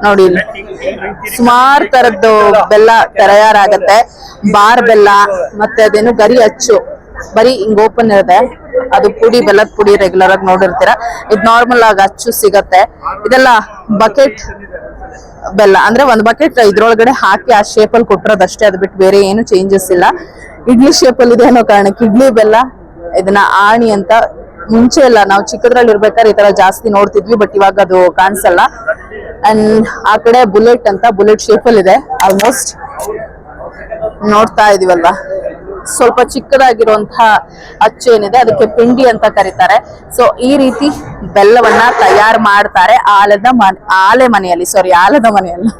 Speaker 2: ನೋಡಿ, ಸುಮಾರು ತರದ್ದು ಬೆಲ್ಲ ತಯಾರಾಗತ್ತೆ. ಬಾರ್ ಬೆಲ್ಲ, ಮತ್ತೆ ಅದೇನು ಗರಿ ಅಚ್ಚು. ಬರೀ ಹಿಂಗ್ ಓಪನ್ ಇರುತ್ತೆ. ಅದು ಪುಡಿ, ಬೆಲ್ಲದ ಪುಡಿ ರೆಗ್ಯುಲರ್ ಆಗಿ ನೋಡಿರ್ತೀರ. ಇದು ನಾರ್ಮಲ್ ಆಗಿ ಅಚ್ಚು ಸಿಗತ್ತೆ. ಇದೆಲ್ಲ ಬಕೆಟ್ ಬೆಲ್ಲ. ಅಂದ್ರೆ ಒಂದ್ ಬಕೆಟ್ ಇದ್ರೊಳಗಡೆ ಹಾಕಿ ಆ ಶೇಪ್ ಅಲ್ಲಿ ಕೊಟ್ಟಿರೋದಷ್ಟೇ. ಅದು ಬಿಟ್ಟು ಬೇರೆ ಏನು ಚೇಂಜಸ್ ಇಲ್ಲ. ಇಡ್ಲಿ ಶೇಪ್ ಅಲ್ಲಿ ಇದೆ ಅನ್ನೋ ಕಾರಣಕ್ಕೆ ಇಡ್ಲಿ ಬೆಲ್ಲ, ಇದನ್ನ ಆಣಿ ಅಂತ ಮುಂಚೆ ಎಲ್ಲ ನಾವು ಚಿಕ್ಕದ್ರಲ್ಲಿ ಇರ್ಬೇಕಾದ್ರೆ ಈ ತರ ಜಾಸ್ತಿ ನೋಡ್ತಿದ್ವಿ, ಬಟ್ ಇವಾಗ ಅದು ಕಾಣಿಸಲ್ಲ. ಅಂಡ್ ಆ ಕಡೆ ಬುಲೆಟ್ ಅಂತ, ಬುಲೆಟ್ ಶೇಪ್ ಅಲ್ಲಿ ಇದೆ ಆಲ್ಮೋಸ್ಟ್ ನೋಡ್ತಾ ಇದೀವಲ್ವಾ? ಸ್ವಲ್ಪ ಚಿಕ್ಕದಾಗಿರುವಂತಹ ಅಚ್ಚು ಏನಿದೆ, ಅದಕ್ಕೆ ಪಿಂಡಿ ಅಂತ ಕರೀತಾರೆ. ಸೊ ಈ ರೀತಿ ಬೆಲ್ಲವನ್ನ ತಯಾರು ಮಾಡ್ತಾರೆ ಆಲದ ಆಲೆ ಮನೆಯಲ್ಲಿ ಸಾರಿ ಆಲದ ಮನೆಯಲ್ಲಿ.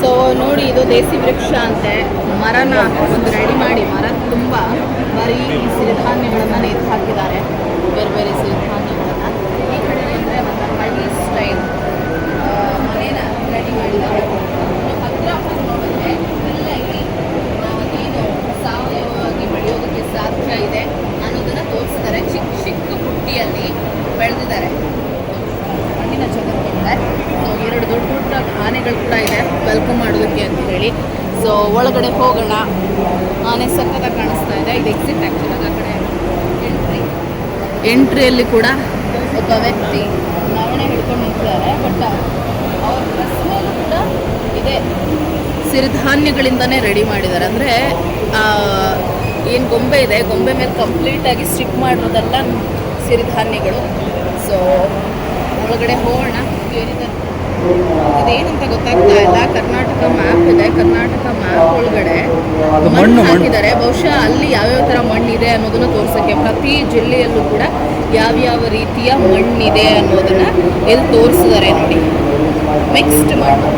Speaker 1: ಸೊ ನೋಡಿ ಇದು ದೇಸಿ ವೃಕ್ಷ ಅಂತೆ. ಮರನ ಒಂದು ರೆಡಿ ಮಾಡಿ. ಮರ ತುಂಬ ಬರೀ ಈ ಸಿರಿಧಾನ್ಯಗಳನ್ನು ನೇತು ಹಾಕಿದ್ದಾರೆ ಬೇರೆ ಬೇರೆ ಸಿರಿಧಾನ್ಯಗಳನ್ನು ಈ ಕಡೆ ಬಂದರೆ ಒಂದು ಹಳ್ಳಿ ಸ್ಟೈಲ್ ಮನೇನ ರೆಡಿ ಮಾಡಿದ್ದಾರೆ ಇನ್ನು ಹತ್ರ ಹೋಗಿ ನೋಡಿದ್ರೆ ಎಲ್ಲ ಇಲ್ಲಿ ನಾವೇನು ಸಾವಯವವಾಗಿ ಬೆಳೆಯೋದಕ್ಕೆ ಸಾಧ್ಯ ಇದೆ ಅನ್ನೋದನ್ನು ತೋರಿಸಿದ್ದಾರೆ ಚಿಕ್ಕ ಚಿಕ್ಕ ಪುಟ್ಟಿಯಲ್ಲಿ ಬೆಳೆದಿದ್ದಾರೆ ಮಣ್ಣಿನ ಚದುರ್ಕೊಂಡಿದೆ ಸೊ ಎರಡು ದೊಡ್ಡ ದೊಡ್ಡ ಆನೆಗಳು ಕೂಡ ಇದೆ ವೆಲ್ಕಮ್ ಮಾಡೋದಕ್ಕೆ ಅಂತ ಹೇಳಿ ಸೊ ಒಳಗಡೆ ಹೋಗೋಣ ಆನೆ ಸಕ್ಕತ್ತಾಗಿ ಕಾಣಿಸ್ತಾ ಇದೆ ಇದು ಎಕ್ಸಿಟ್ ಆ್ಯಕ್ಚುಲಾಗಿ ಆ ಕಡೆ ಎಂಟ್ರಿ ಎಂಟ್ರಿಯಲ್ಲಿ ಕೂಡ ಒಬ್ಬ ವ್ಯಕ್ತಿ ನವಣೆ ಹಿಡ್ಕೊಂಡು ನಿಂತಿದ್ದಾರೆ. ಬಟ್ ಅವ್ರ ಡ್ರೆಸ್ ಕೂಡ ಇದೆ. ಸಿರಿಧಾನ್ಯಗಳಿಂದನೇ ರೆಡಿ ಮಾಡಿದ್ದಾರೆ. ಅಂದರೆ ಏನು ಗೊಂಬೆ ಇದೆ, ಗೊಂಬೆ ಮೇಲೆ ಕಂಪ್ಲೀಟಾಗಿ ಸ್ಟಿಕ್ ಮಾಡಿರೋದೆಲ್ಲ ಸಿರಿಧಾನ್ಯಗಳು ಸೊ ಒಳಗಡೆ ಹೋಗೋಣ. ಏನಿದೆ? ಇದೇನಂತ ಗೊತ್ತಾಗ್ತಾ ಇಲ್ಲ. ಕರ್ನಾಟಕ ಮ್ಯಾಪ್ ಇದೆ. ಕರ್ನಾಟಕ ಮ್ಯಾಪ್ ಒಳಗಡೆ ಮಣ್ಣು ಹಾಕಿದ್ದಾರೆ. ಬಹುಶಃ ಅಲ್ಲಿ ಯಾವ್ಯಾವ ತರ ಮಣ್ಣಿದೆ ಅನ್ನೋದನ್ನ ತೋರ್ಸಕ್ಕೆ ಪ್ರತಿ ಜಿಲ್ಲೆಯಲ್ಲೂ ಕೂಡ ಯಾವ್ಯಾವ ರೀತಿಯ ಮಣ್ಣಿದೆ ಅನ್ನೋದನ್ನ ಇಲ್ಲಿ ತೋರಿಸಿದ್ದಾರೆ ನೋಡಿ. ಮಿಕ್ಸ್ಡ್ ಮಣ್ಣು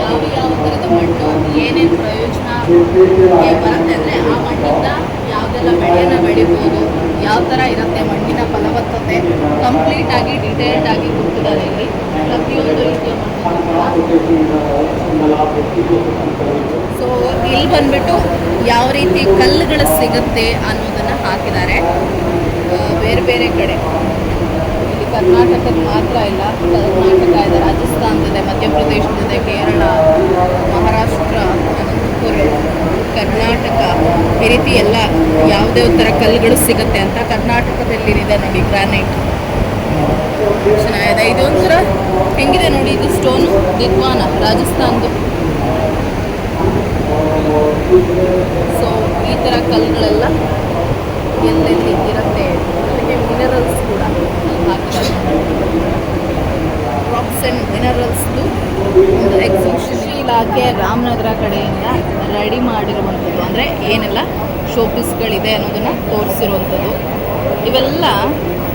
Speaker 1: ಯಾವ ಯಾವ ಥರದ ಮಣ್ಣು ಏನೇನು ಪ್ರಯೋಜನ ಬರುತ್ತೆ ಅಂದರೆ ಆ ಮಣ್ಣಿಂದ ಯಾವುದೆಲ್ಲ ಬೆಳೆಯನ್ನು ಬೆಳಿಬೋದು ಯಾವ ಥರ ಇರುತ್ತೆ ಮಣ್ಣಿನ ಫಲವತ್ತತೆ ಕಂಪ್ಲೀಟ್ ಆಗಿ ಡಿಟೇಲ್ಡ್ ಆಗಿ ಕೊಟ್ಟಿದ್ದಾರೆ ಇಲ್ಲಿ. ಪ್ರತಿಯೊಂದು ರೀತಿಯ ಸೊ ಇಲ್ಲಿ ಬಂದ್ಬಿಟ್ಟು ಯಾವ ರೀತಿ ಕಲ್ಲುಗಳು ಸಿಗುತ್ತೆ ಅನ್ನೋದನ್ನು ಹಾಕಿದ್ದಾರೆ. ಬೇರೆ ಬೇರೆ ಕಡೆ. ಇಲ್ಲಿ ಕರ್ನಾಟಕದ ಮಾತ್ರ ಇಲ್ಲ ಕರ್ನಾಟಕ ಇದೆ ರಾಜಸ್ಥಾನದಿದೆ ಮಧ್ಯಪ್ರದೇಶದಿದೆ ಕೇರಳ ಮಹಾರಾಷ್ಟ್ರ ಅನಂತಪುರ ಕರ್ನಾಟಕ ಈ ರೀತಿ ಎಲ್ಲ ಯಾವುದೇ ಥರ ಕಲ್ಲುಗಳು ಸಿಗುತ್ತೆ ಅಂತ ಕರ್ನಾಟಕದಲ್ಲಿದೆ ನೋಡಿ ಗ್ರಾನೈಟ್. ಚೆನ್ನಾಗಿದೆ. ಇದೊಂಥರ ಹೆಂಗಿದೆ ನೋಡಿ, ಇದು ಸ್ಟೋನು ದಿಗ್ವಾನ, ರಾಜಸ್ಥಾನದು. ಸೊ ಈ ಥರ ಕಲ್ಲುಗಳೆಲ್ಲ ಎಲ್ಲೆಲ್ಲಿ ಇರುತ್ತೆ? ಅಲ್ಲಿಗೆ ಮಿನರಲ್ಸ್ ಕೂಡ ಹಾಕಿದ್ದಾರೆ ರಾಕ್ಸ್ ಆ್ಯಂಡ್ ಮಿನರಲ್ಸ್ದು ಒಂದು ಎಕ್ಸಿಬಿಷನ್ ಇಲಾಖೆ ರಾಮನಗರ ಕಡೆಯಿಂದ ರೆಡಿ ಮಾಡಿರುವಂಥದ್ದು. ಅಂದರೆ ಏನೆಲ್ಲ ಶೋಪೀಸ್ಗಳಿದೆ ಅನ್ನೋದನ್ನು ತೋರಿಸಿರುವಂಥದ್ದು. ಇವೆಲ್ಲ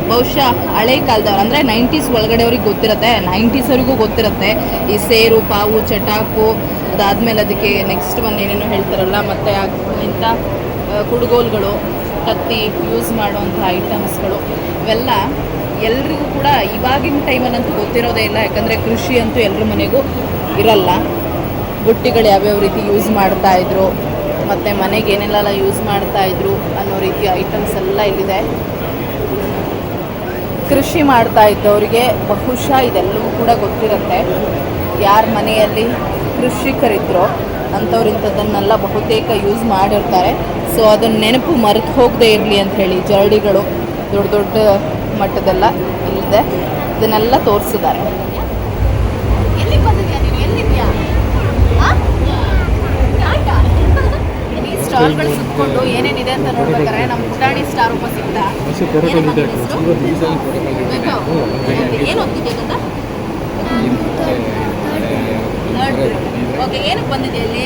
Speaker 1: ಬಹುಶಃ ಹಳೆ ಕಾಲದವ್ರು, ಅಂದರೆ ನೈಂಟೀಸ್ ಒಳಗಡೆಯವ್ರಿಗೆ ಗೊತ್ತಿರುತ್ತೆ. ನೈಂಟೀಸ್ವರಿಗೂ ಗೊತ್ತಿರುತ್ತೆ. ಈ ಸೇರು, ಪಾವು, ಚಟಾಕು, ಅದಾದಮೇಲೆ ಅದಕ್ಕೆ ನೆಕ್ಸ್ಟ್ ಒಂದು ಏನೇನೋ ಹೇಳ್ತಾರಲ್ಲ, ಮತ್ತು ಇಂಥ ಕುಡುಗೋಲುಗಳು ಕತ್ತಿ ಯೂಸ್ ಮಾಡುವಂಥ ಐಟಮ್ಸ್ಗಳು ಇವೆಲ್ಲ ಎಲ್ರಿಗೂ ಕೂಡ ಇವಾಗಿನ ಟೈಮಲ್ಲಂತೂ ಗೊತ್ತಿರೋದೇ ಇಲ್ಲ. ಯಾಕಂದರೆ ಕೃಷಿ ಅಂತೂ ಎಲ್ಲರ ಮನೆಗೂ ಇರಲ್ಲ. ಬುಟ್ಟಿಗಳು ಯಾವ್ಯಾವ ರೀತಿ ಯೂಸ್ ಮಾಡ್ತಾ ಇದ್ರು, ಮತ್ತು ಮನೆಗೆ ಏನೆಲ್ಲ ಯೂಸ್ ಮಾಡ್ತಾ ಇದ್ರು ಅನ್ನೋ ರೀತಿಯ ಐಟಮ್ಸ್ ಎಲ್ಲ ಇಲ್ಲಿದೆ. ಕೃಷಿ ಮಾಡ್ತಾ ಇದ್ದವರಿಗೆ ಬಹುಶಃ ಇದೆಲ್ಲವೂ ಕೂಡ ಗೊತ್ತಿರುತ್ತೆ. ಯಾರ ಮನೆಯಲ್ಲಿ ಕೃಷಿಕರಿದ್ರೋ ಅಂಥವ್ರು ಇಂಥದ್ದನ್ನೆಲ್ಲ ಬಹುತೇಕ ಯೂಸ್ ಮಾಡಿರ್ತಾರೆ. ಸೊ ಅದನ್ನ ನೆನಪು ಮರೆತು ಹೋಗದೆ ಇರಲಿ ಅಂತ ಹೇಳಿ ಜರಡಿಗಳು ದೊಡ್ಡ ದೊಡ್ಡ ಮಟ್ಟದೆಲ್ಲ ಇಲ್ಲಿದೆ. ಇದನ್ನೆಲ್ಲ ತೋರಿಸಿದ್ದಾರೆ ಎಲ್ಲಿ ಬಂದಿದ್ಯಾ ನೀನು ಎಲ್ಲಿದ್ಯಾ ಈ ಸ್ಟಾಲ್ಗಳು ಸುತ್ಕೊಂಡು ಏನೇನಿದೆ ಅಂತ ನೋಡ್ಬೇಕಾರೆ ನಮ್ಮ ಪುಟಾಣಿ ಸ್ಟಾರ್ ಒಬ್ಬ ಸಿಗ್ದ ಏನು ಓದ್ತಿದ್ಯಾ ಗೊತ್ತಾ? ಓಕೆ ಏನಕ್ಕೆ ಬಂದಿದೆ
Speaker 6: ಇಷ್ಟ.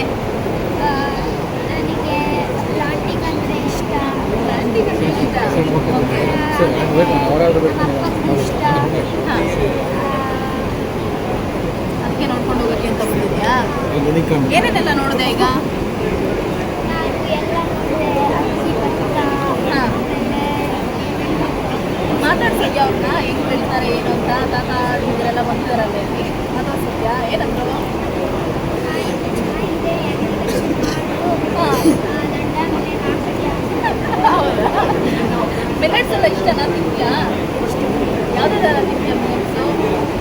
Speaker 1: ಅದಕ್ಕೆ ನೋಡ್ಕೊಂಡು ಹೋಗೋಕ್ಕೆ ಅಂತ ಬಂದಿದ್ಯಾ? ಏನೇನೆಲ್ಲ ನೋಡಿದೆ ಈಗ
Speaker 6: ನಾನು ಎಲ್ಲ ನೋಡಿದೆ ಅಕ್ಕಿ ಭತ್ತ
Speaker 1: ಹಾಂ
Speaker 6: ಆಮೇಲೆ
Speaker 1: ಮಾತಾಡ್ಸಿದ್ಯಾ ಅವ್ರನ್ನ ಹೆಂಗ್ ಬೆಳಿತಾರೆ ಏನು ಅಂತ ತಾತ ಇದರೆಲ್ಲ ಬಂದಿದಾರಲ್ಲ ಇಲ್ಲಿ ಮಾತಾಡ್ಸಿದ್ಯಾ ಏನಂದ್ರು
Speaker 6: ಚೆನ್ನಾಗಿದೆ
Speaker 1: ಹಾಂ
Speaker 6: ದಂಡ ಮನೆ ಹಾಕ್ತೀಯ
Speaker 1: ಮಿಲೆಟ್ಸ್ ಎಲ್ಲ ಇಷ್ಟನಾ ತಿಂತ್ಯಾ ಯಾವ್ದಾರ ತಿಂತ್ಯಾ ಮಿಲೆಟ್ಸು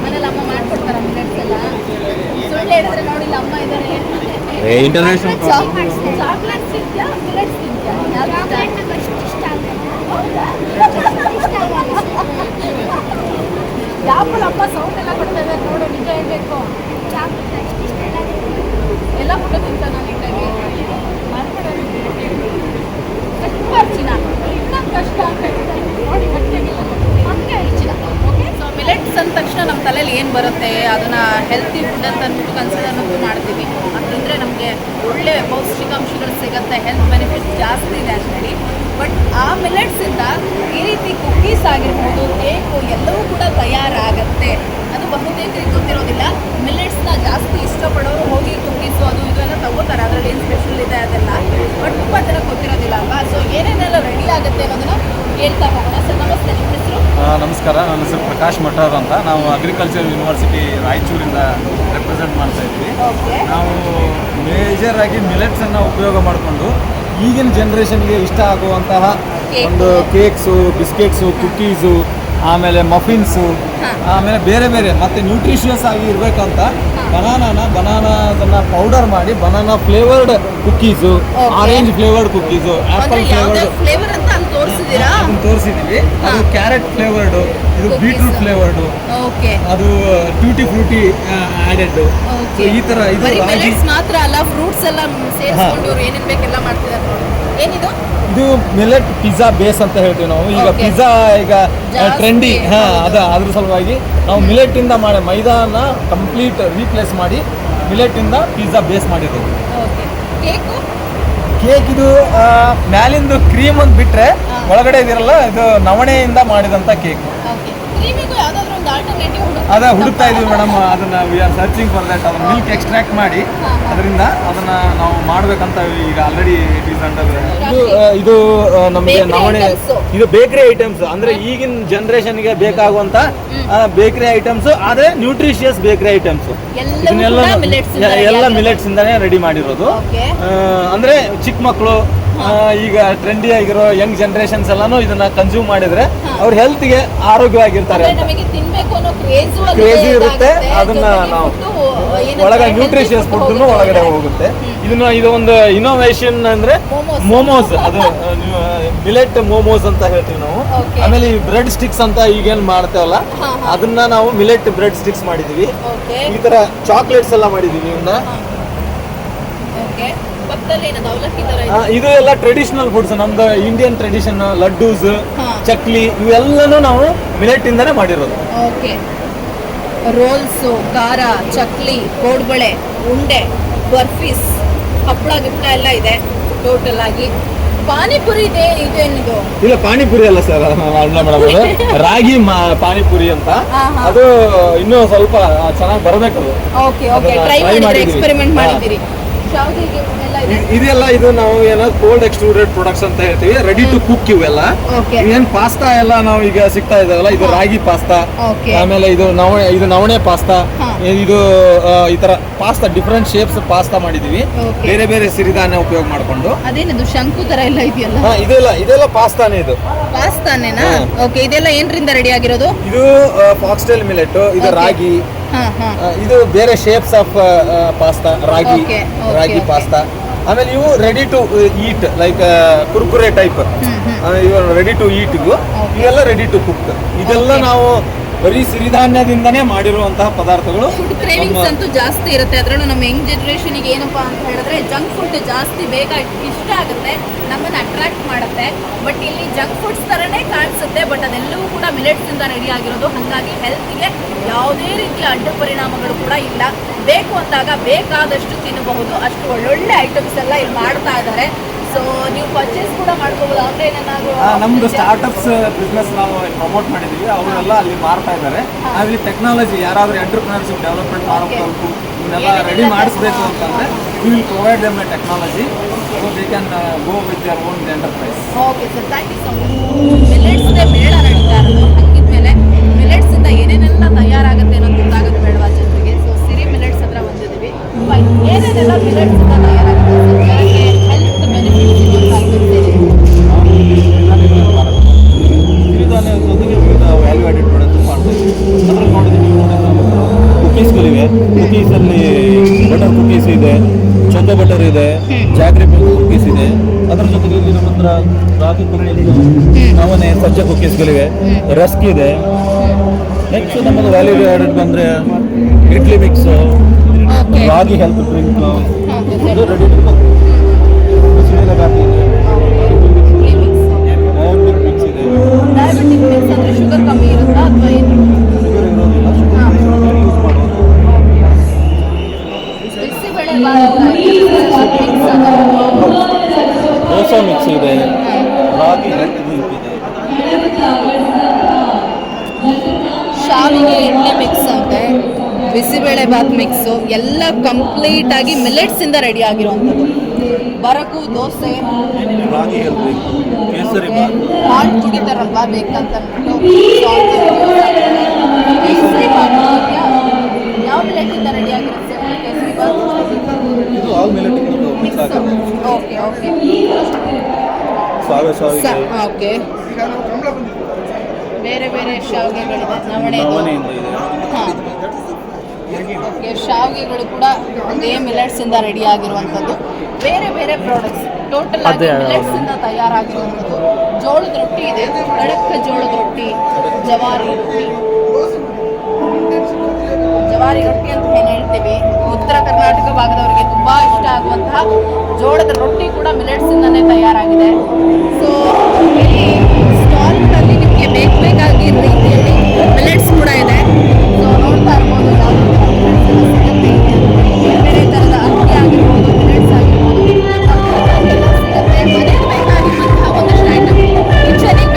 Speaker 1: ಮನೇಲಿ ಅಮ್ಮ ಮಾಡ್ಕೊಡ್ತಾರ ಮಿಲೆಟ್ಸ್ ಎಲ್ಲ ಸುಳ್ಳು ಹೇಳಿದ್ರೆ ನೋಡಿಲ್ಲ ಅಮ್ಮ ಇದ್ದಾರೆ
Speaker 4: ಇಂಟರ್ನ್ಯಾಷನಲ್
Speaker 1: ಚಾಕ್ಲೇಟ್ಸ್ ತಿಂತ್ಯಾ ಮಿಲೆಟ್ಸ್ ತಿಂತ್ಯಾ ಯಾವ್ದು ಇಷ್ಟ?
Speaker 6: ಚಾಕ್ಲೇಟ್ ನಂಗೆ ಅಷ್ಟು ಇಷ್ಟ ಆಗಲ್ಲ ಇಷ್ಟ ಆಗಲ್ಲ
Speaker 1: ಅಪ್ಪ ಸೌಂಡ್ ಎಲ್ಲ ಕೊಡ್ತಾ ಇದ್ದಾರೆ ನೋಡು ನಿಜ ಹೇಳ್ಬೇಕು.
Speaker 6: ಚಾಕ್ಲೇಟ್ ಅಷ್ಟು ಇಷ್ಟ ಇಲ್ಲ
Speaker 1: ಎಲ್ಲ ಫುಡ್ ತಿಂತಾನ ನೀಟಾಗಿ ತುಂಬ ಇನ್ನೊಂದು ಕಷ್ಟ ಅಂತ. ನೋಡಿ ಗಟ್ಟಿಯಾಗಿಲ್ಲ. ಹಂಗೆ ಅರ್ಚಿನ ಓಕೆ ಸೊ ಮಿಲೆಟ್ಸ್ ಅಂದ ತಕ್ಷಣ ನಮ್ಮ ತಲೆಯಲ್ಲಿ ಏನು ಬರುತ್ತೆ ಅದನ್ನು ಹೆಲ್ತಿ ಫುಡ್ ಅಂತ ಅಂದ್ಬಿಟ್ಟು ಕನ್ಸಿಡರ್ ಅನ್ನೋದು ಮಾಡ್ತೀವಿ. ಒಳ್ಳೆ ಪೌಷ್ಟಿಕಾಂಶಗಳು ಸಿಗುತ್ತೆ ಹೆಲ್ತ್ ಬೆನಿಫಿಟ್ಸ್ ಜಾಸ್ತಿ ಇದೆ ಅಂತ ಹೇಳಿ ಬಟ್ ಆ ಮಿಲೆಟ್ಸಿಂದ ಈ ರೀತಿ ಕುಕ್ಕೀಸ್ ಆಗಿರ್ಬೋದು ಕೇಕು ಎಲ್ಲವೂ ಕೂಡ ತಯಾರಾಗತ್ತೆ. ಅದು ಬಹುತೇಕರಿಗೆ ಗೊತ್ತಿರೋದಿಲ್ಲ ಮಿಲೆಟ್ಸ್ನ ಜಾಸ್ತಿ ಇಷ್ಟಪಡೋರು ಹೋಗಿ ಕುಕ್ಕೀಸು ಅದು ಇದು ಎಲ್ಲ ತಗೋತಾರೆ. ಅದರಲ್ಲಿ ಏನು ಸ್ಪೆಷಲ್ ಇದೆ ಅದೆಲ್ಲ. ಬಟ್ ತುಂಬ ಜನ ಗೊತ್ತಿರೋದಿಲ್ಲ ಅಲ್ವಾ? ಸೊ ಏನೇನೆಲ್ಲ ರೆಡಿ ಆಗುತ್ತೆ ಅನ್ನೋದನ್ನ ಹೇಳ್ತಾ ಹೋಗೋಣ. ಸರ್ ನಮಸ್ತೆ ನಿಮ್ಮ ಹೆಸರು?
Speaker 7: ನಮಸ್ಕಾರ. ನನ್ನ ಹೆಸರು ಪ್ರಕಾಶ್ ಮಠರ್ ಅಂತ. ನಾವು ಅಗ್ರಿಕಲ್ಚರ್ ಯೂನಿವರ್ಸಿಟಿ ರಾಯಚೂರಿಂದ ರೆಪ್ರೆಸೆಂಟ್ ಮಾಡ್ತಾ ಇದ್ವಿ ನಾವು ಮೇಜರ್ ಆಗಿ ಮಿಲೆಟ್ಸ್ ಅನ್ನ ಉಪಯೋಗ ಮಾಡಿಕೊಂಡು ಈಗಿನ ಜನ್ರೇಷನ್ಗೆ ಇಷ್ಟ ಆಗುವಂತಹ ಒಂದು ಕೇಕ್ಸು ಬಿಸ್ಕೆಟ್ಸು ಕುಕ್ಕೀಸು ಆಮೇಲೆ ಮಫಿನ್ಸು ಆಮೇಲೆ ಬೇರೆ ಬೇರೆ ಮತ್ತೆ ನ್ಯೂಟ್ರಿಷಿಯಸ್ ಆಗಿ ಇರ್ಬೇಕಂತ ಬನಾನಾನ ಬನಾನಾದನ್ನ ಪೌಡರ್ ಮಾಡಿ banana flavoured cookies orange flavoured cookies apple flavoured
Speaker 1: ತೋರಿಸಿದ್ದೀರಾ?
Speaker 7: ತೋರಿಸಿದೀವಿ. ಅದು ಕ್ಯಾರೆಟ್ ಫ್ಲೇವರ್ಡು ಇದು ಬೀಟ್ರೂಟ್ ಫ್ಲೇವರ್ಡು
Speaker 1: ಓಕೆ
Speaker 7: ಅದು ಟ್ಯೂಟಿ ಫ್ರೂಟಿ ಆಡೆಡ್ ಈ ತರ ಇದು
Speaker 1: ಮಾತ್ರ ಅಲ್ಲ ಫ್ರೂಟ್ಸ್ ಎಲ್ಲ ಸೇರಿಸ್ಕೊಂಡು ಇವ್ರು ಏನೇನ್ ಬೇಕೆಲ್ಲ ಮಾಡ್ತಿದ್ದಾರೆ ನೋಡಿ. ಏನಿದು?
Speaker 7: ಇದು ಮಿಲೆಟ್ ಪಿಜ್ಜಾ ಬೇಸ್ ಅಂತ ಹೇಳ್ತೀವಿ ನಾವು. ಈಗ ಪಿಜ್ಜಾ ಈಗ ಟ್ರೆಂಡಿ ಹಾ. ಅದ ಅದ್ರ ಸಲುವಾಗಿ ನಾವು ಮಿಲೆಟ್ ಇಂದ ಮಾಡಿ ಮೈದಾನ ಕಂಪ್ಲೀಟ್ ರೀಪ್ಲೇಸ್ ಮಾಡಿ ಮಿಲೆಟ್ ಇಂದ ಪಿಜ್ಜಾ ಬೇಸ್
Speaker 1: ಮಾಡಿದ್ದೀವಿ. ಕೇಕು
Speaker 7: ಇದು ಮ್ಯಾಲಿಂದು ಕ್ರೀಮ್ ಅಂತ ಬಿಟ್ರೆ
Speaker 1: ಹಾ.
Speaker 7: ಒಳಗಡೆ ಇದಿರಲ್ಲ ಇದು ನವಣೆಯಿಂದ ಮಾಡಿದಂತ ಕೇಕ್
Speaker 1: ಓಕೆ ಕ್ರೀಮಿಗೂ ಯಾವ್ದಾದ್ರು ಒಂದು ಆಲ್ಟರ್ನೇಟಿವ್
Speaker 7: ಅದ ಹುಡುಕ್ತಾ ಇದೀವಿ ಮೇಡಮ್ ಅದನ್ನ we are searching for that ಅದನ್ನ ಮಿಲ್ಕ್ ಎಕ್ಸ್ಟ್ರಾಕ್ಟ್ ಮಾಡಿ. ಅದರಿಂದ ಅದನ್ನ ನಾವು ಮಾಡ್ಬೇಕಂತ ಈಗ ಆಲ್ರೆಡಿ ಇಟ್ ಈಸ್ ಅಂಡರ್ ಇದು ಇದು ನಮಗೆ ನವಣೆ ಇದು ಬೇಕರಿ ಐಟಮ್ಸ್ ಅಂದ್ರೆ ಈಗಿನ ಜನರೇಷನ್ಗೆ ಬೇಕಾಗುವಂತ ಬೇಕರಿ ಐಟಮ್ಸ್ ಆದ್ರೆ ನ್ಯೂಟ್ರಿಷಿಯಸ್ ಬೇಕರಿ ಐಟಮ್ಸ್
Speaker 1: ಇದನ್ನೆಲ್ಲ
Speaker 7: ಎಲ್ಲ ಮಿಲೆಟ್ಸ್ ಇಂದಾನೆ ರೆಡಿ ಮಾಡಿರೋದು. ಅಂದ್ರೆ ಚಿಕ್ಕ ಮಕ್ಕಳು ಈಗ ಟ್ರೆಂಡಿ ಆಗಿರೋ ಯಂಗ್ ಜನರೇಷನ್ಸ್ ಎಲ್ಲಾನು ಇದನ್ನ ಕನ್ಸ್ಯೂಮ್ ಮಾಡಿದ್ರೆ ಅವ್ರ ಹೆಲ್ತ್ಗೆ ಆರೋಗ್ಯವಾಗಿರ್ತಾರೆ
Speaker 1: ಕ್ರೇಜು
Speaker 7: ಇರುತ್ತೆ ಅದನ್ನ ನಾವು ಒಳಗೆ ನ್ಯೂಟ್ರಿಷಿಯಸ್ ಫುಡ್ ಒಳಗಡೆ ಹೋಗುತ್ತೆ ಇದನ್ನ ಇದು ಒಂದು ಇನೋವೇಷನ್ ಅಂದ್ರೆ ಮೋಮೋಸ್ ಅದು ಮಿಲೆಟ್ ಮೋಮೋಸ್ ಅಂತ ಹೇಳ್ತೀವಿ ನಾವು. ಆಮೇಲೆ ಈ ಬ್ರೆಡ್ ಸ್ಟಿಕ್ಸ್ ಅಂತ ಈಗೇನ್ ಮಾಡ್ತೇವಲ್ಲ. ಅದನ್ನ ನಾವು ಮಿಲೆಟ್ ಬ್ರೆಡ್ ಸ್ಟಿಕ್ಸ್ ಮಾಡಿದೀವಿ. ಈ ತರ ಚಾಕ್ಲೇಟ್ಸ್ ಎಲ್ಲ ಮಾಡಿದೀವಿ ಇವನ್ನ
Speaker 1: ಇದೆ
Speaker 7: ಎಲ್ಲ ಟ್ರೆಡಿಷನಲ್ ಫುಡ್ಸ್ ನಮ್ದು ಇಂಡಿಯನ್ ಟ್ರೆಡಿಷನ್ ಲಡ್ಡೂಸ್ ಚಕ್ಲಿ ಇವೆಲ್ಲನೂ ನಾವು ಮಿಲೆಟ್ ಇಂದಾನೆ ಮಾಡಿರೋದು.
Speaker 1: ಓಕೆ. ರೋಲ್ಸು ಖಾರ ಚಕ್ಲಿ ಕೋಡ್ಬಳೆ ಉಂಡೆ ಬರ್ಫೀಸ್ ಹಪ್ಪಳ ಗಿಪ್ಪಳ ಎಲ್ಲ ಇದೆ. ಟೋಟಲ್ ಆಗಿ. ಪಾನಿಪುರಿ ಇದೆ ಇದೇನಿದು?
Speaker 7: ಇಲ್ಲ ಪಾನಿಪುರಿ ಅಲ್ಲ ಸರ್ ಅಣ್ಣ ಮೇಡಮ್ ಅದು ರಾಗಿ ಪಾನಿಪುರಿ ಅಂತ. ಅದು ಇನ್ನೂ ಸ್ವಲ್ಪ ಚೆನ್ನಾಗಿ ಬರಬೇಕು
Speaker 1: ಓಕೆ ಓಕೆ. ಟ್ರೈ ಮಾಡಿದ್ರಿ. ಎಕ್ಸ್ಪೆರಿಮೆಂಟ್. ಮಾಡಿದ್ದೀರಿ.
Speaker 7: ಇದೆಲ್ಲ ಇದು ನಾವು ಏನೋ ಕೋಲ್ಡ್ ಎಕ್ಸ್ಟ್ರೂಡೆಡ್ ಪ್ರಾಡಕ್ಟ್ಸ್ ಅಂತ ಹೇಳ್ತೀವಿ. ರೆಡಿ ಟು ಕುಕ್ ಇವೆಲ್ಲ. ಏನ್ ಪಾಸ್ತಾ ಎಲ್ಲ ನಾವು ಈಗ ಸಿಗ್ತಾ ಇದಾವಲ್ಲ ಇದು ರಾಗಿ ಪಾಸ್ತಾ ಆಮೇಲೆ ಇದು ನವಣೆ ಇದು ನವಣೆ ಪಾಸ್ತಾ. ಇದು ಈ ತರ ಪಾಸ್ತಾ ಡಿಫ್ರೆಂಟ್ ಶೇಪ್ಸ್ ಪಾಸ್ತಾ ಮಾಡಿದೀವಿ. ಬೇರೆ ಬೇರೆ ಸಿರಿಧಾನ್ಯ ಉಪಯೋಗ ಮಾಡ್ಕೊಂಡು.
Speaker 1: ಅದೇನದು ಶಂಕು ತರ ಎಲ್ಲ ಇದೆಯಲ್ಲ?
Speaker 7: ಇದೆಲ್ಲ ಇದೆಲ್ಲ ಪಾಸ್ತಾನೇ ಇದು.
Speaker 1: ಪಾಸ್ತಾನೇನಾ ಓಕೆ ಇದೆಲ್ಲ ಏನ್ರಿಂದ ರೆಡಿ ಆಗಿರೋದು?
Speaker 7: ಇದು ಫಾಕ್ಸ್ಟೈಲ್ ಮಿಲೆಟ್ ಇದು ರಾಗಿ ಇದು ಬೇರೆ shapes of pasta ragi ragi pasta ಆಮೇಲೆ ಇವು ready to eat like Kurkure type ready to eat ಇವು ಇವೆಲ್ಲ ರೆಡಿ ಟು ಕುಕ್ ಇದೆಲ್ಲ ನಾವು ಬರೀ ಸಿರಿಧಾನ್ಯದಿಂದನೇ ಮಾಡಿರುವಂತಹ ಪದಾರ್ಥಗಳು.
Speaker 1: ಕ್ರೇವಿಂಗ್ಸ್ ಅಂತೂ ಜಾಸ್ತಿ ಇರುತ್ತೆ. ಅದರಲ್ಲೂ ನಮ್ಮ ಯಂಗ್ ಜನರೇಷನ್ಗೆ ಏನಪ್ಪಾ ಅಂತ ಹೇಳಿದ್ರೆ ಜಂಕ್ ಫುಡ್ ಜಾಸ್ತಿ ಬೇಗ ಇಷ್ಟ ಆಗುತ್ತೆ ನಮ್ಮನ್ನ ಅಟ್ರಾಕ್ಟ್ ಮಾಡುತ್ತೆ ಬಟ್ ಇಲ್ಲಿ ಜಂಕ್ ಫುಡ್ಸ್ ತರನೇ ಕಾಣಿಸುತ್ತೆ ಬಟ್ ಅದೆಲ್ಲವೂ ಕೂಡ ಮಿಲೆಟ್ಸ್ ಇಂದ ರೆಡಿ ಆಗಿರೋದು. ಹಾಗಾಗಿ ಹೆಲ್ತ್ಗೆ ಯಾವುದೇ ರೀತಿಯ ಅಡ್ಡ ಪರಿಣಾಮಗಳು ಕೂಡ ಇಲ್ಲ. ಬೇಕು ಅಂದಾಗ ಬೇಕಾದಷ್ಟು ತಿನ್ನಬಹುದು ಅಷ್ಟು ಒಳ್ಳೊಳ್ಳೆ ಐಟಮ್ಸ್ ಎಲ್ಲ ಇಲ್ಲಿ ಮಾಡ್ತಾ ಇದ್ದಾರೆ. ಸೊ ನೀವು ಪರ್ಚೇಸ್ ಕೂಡ ಮಾಡ್ಕೋಬಹುದು. ಆನ್ಲೈನ್
Speaker 7: ನಮ್ದು ಸ್ಟಾರ್ಟ್ಅಪ್ಸ್ ಬಿಸ್ನೆಸ್ ನಾವು ಪ್ರಮೋಟ್ ಮಾಡಿದೀವಿ ಅವರೆಲ್ಲ ಅಲ್ಲಿ ಮಾರ್ತಾ ಇದ್ದಾರೆ. ಅಲ್ಲಿ ಟೆಕ್ನಾಲಜಿ ಯಾರಾದ್ರೂ ಎಂಟರ್ಪ್ರಿನರ್ಶಿಪ್ ಡೆವಲಪ್ಮೆಂಟ್ ಮಾಡಬೇಕು ಇವನ್ನೆಲ್ಲ ರೆಡಿ ಮಾಡಿಸ್ಬೇಕು ಅಂತಂದ್ರೆ will provide them a technology so can uh, go with their own enterprise
Speaker 1: okay sir thank you so much ಮಿಲೆಟ್ಸ್ದೇ ಮೇಳ ನಡೀತಾ ಇರೋದು ಹಂಗಿದ್ಮೇಲೆ ಮಿಲೆಟ್ಸ್ ಇಂದ ಏನೇನೆಲ್ಲ ತಯಾರಾಗುತ್ತೆ ಅನ್ನೋದು ಗೊತ್ತಾಗೋದು ಬೇಡವಾ ಜನರಿಗೆ? ಸೊ ಸಿರಿ ಮಿಲೆಟ್ಸ್ ಹತ್ರ ಬಂದಿದ್ದೀವಿ. ಏನೇನೆಲ್ಲ ಮಿಲೆಟ್ಸ್ ಇಂದ ತಯಾರಾಗುತ್ತೆ ಹೆಲ್ತ್ ಬೆನಿಫಿಟ್ಸ್
Speaker 7: ಜೊತೆಗೆ ವಿವಿಧ ವ್ಯಾಲ್ಯೂ ಆಡೆಡ್ ಪ್ರಾಡಕ್ಟ್ಸ್ ಮಾಡ್ತಾ ಇದ್ದೀವಿ ಅದ್ರಲ್ಲಿ ನೋಡಿದ್ರೆ ನೀವು ಕುಕೀಸ್ಗಳಿವೆ ಕುಕೀಸಲ್ಲಿ ಬಟರ್ ಕುಕೀಸ್ ಇದೆ. ಚೊಂದ ಬಟರ್ ಇದೆ. ಜಾಗ್ರಿ ಕುಕೀಸ್ ಇದೆ ಅದರ ಜೊತೆಗೆ ಇಲ್ಲಿ ನಮ್ಮ ಹತ್ರ ರಾಗಿ ನವನೆ ಸಜ್ಜೆ ಕುಕೀಸ್ಗಳಿವೆ ರಸ್ಕ್ ಇದೆ. ನೆಕ್ಸ್ಟ್ ನಮ್ಮದು ವ್ಯಾಲ್ಯೂ ಆಡೆಡ್ ಬಂದರೆ idli mix. Ragi health drink ಇದು ರೆಡಿ ಮಿಕ್ಸ್ ಇದೆ.
Speaker 1: ಶುಗರ್ ಕಮ್ಮಿ ಇರುತ್ತಾ ಅಥವಾ ಏನು?
Speaker 7: ಶುಗರ್ ಇರೋದಿಲ್ಲ. ಶುಗರ್ ಯೂಸ್ ಮಾಡೋದು
Speaker 1: ಬಿಸಿಬೇಳೆ
Speaker 7: ದೋಸೆ ಮಿಕ್ಸ್ ಇದೆ. ರಾಗಿ ಹೆಲ್ತ್ ಡ್ರಿಂಕ್ ಇದೆ.
Speaker 1: ಶಾವಿಗೆ ಎಣ್ಣೆ ಮಿಕ್ಸ್ ಅಂತೆ ಬಿಸಿಬೇಳೆ ಬಾತ್ ಮಿಕ್ಸು ಎಲ್ಲ ಕಂಪ್ಲೀಟ್ ಆಗಿ ಮಿಲೆಟ್ಸ್ ಇಂದ ರೆಡಿ ಆಗಿರುವಂಥದ್ದು ಬರಕು ದೋಸೆ.
Speaker 7: ರಾಗಿ ಡ್ರಿಂಕ್ ಕೇಸರಿ
Speaker 1: ಹಾಲು ಕುಡಿತಾರಲ್ವಾ ಬೇಕಂತ ಕೇಸರಿ ಬಾತ್ ಯಾವ- ಯಾವ ಮಿಲೆಟ್ ಇಂದ ರೆಡಿ ಆಗಿರುತ್ತೆ ಕೇಸರಿ ಬಾತ್
Speaker 7: ಇದು ಆಲ್ ಮಿಲೆಟ್
Speaker 1: ಓಕೆ ಓಕೆ
Speaker 7: ಸಾವೆ ಸಾವಿಗೆ
Speaker 1: ಓಕೆ. ಬೇರೆ ಬೇರೆ ಶಾವಿಗೆಗಳಿದೆ. ನವಣೆ
Speaker 7: ನವಣೆಯಿಂದ ಇದೆ.
Speaker 1: ಹಾಂ. ಓಕೆ ಶಾವಿಗೆಗಳು ಕೂಡ ಒಂದೇ ಮಿಲೆಟ್ಸ್ ಇಂದ ರೆಡಿ ಆಗಿರುವಂಥದ್ದು. ಬೇರೆ ಬೇರೆ ಪ್ರಾಡಕ್ಟ್ಸ್ ಟೋಟಲ್ ಆಗಿ ಮಿಲೆಟ್ಸ್ ಇಂದ ತಯಾರಾಗಿರುವಂಥದ್ದು. ಜೋಳದ ರೊಟ್ಟಿ ಇದೆ. ಖಡಕ್ ಜೋಳದ ರೊಟ್ಟಿ ಜವಾರಿ ರೊಟ್ಟಿ. ಜವಾರಿ ರೊಟ್ಟಿ ಅಂತ ಏನು ಹೇಳ್ತೀವಿ ಉತ್ತರ ಕರ್ನಾಟಕ ಭಾಗದವರಿಗೆ ತುಂಬಾ ಇಷ್ಟ ಆಗುವಂತಹ ಜೋಳದ ರೊಟ್ಟಿ ಕೂಡ ಮಿಲೆಟ್ಸ್ ಇಂದನೇ ತಯಾರಾಗಿದೆ. ಸೊ ಇಲ್ಲಿ ಸ್ಟಾಲ್ಗಳಲ್ಲಿ ನಿಮಗೆ ಬೇಕು ಬೇಕಾಗಿ ರೀತಿಯಲ್ಲಿ ಮಿಲೆಟ್ಸ್ ಕೂಡ ಇದೆ. ಸೊ ನೋಡ್ತಾ ಇರ್ಬೋದು ಸಿಗುತ್ತೆ. ಬೇರೆ ಥರದ ಅಕ್ಕಿ ಆಗಿರ್ಬೋದು, ಮಿಲೆಟ್ಸ್ ಆಗಿರ್ಬೋದು ಮನೆಗೆ ಒಂದಷ್ಟು ಐಟಮ್ ಕಿಚನಿಗೆ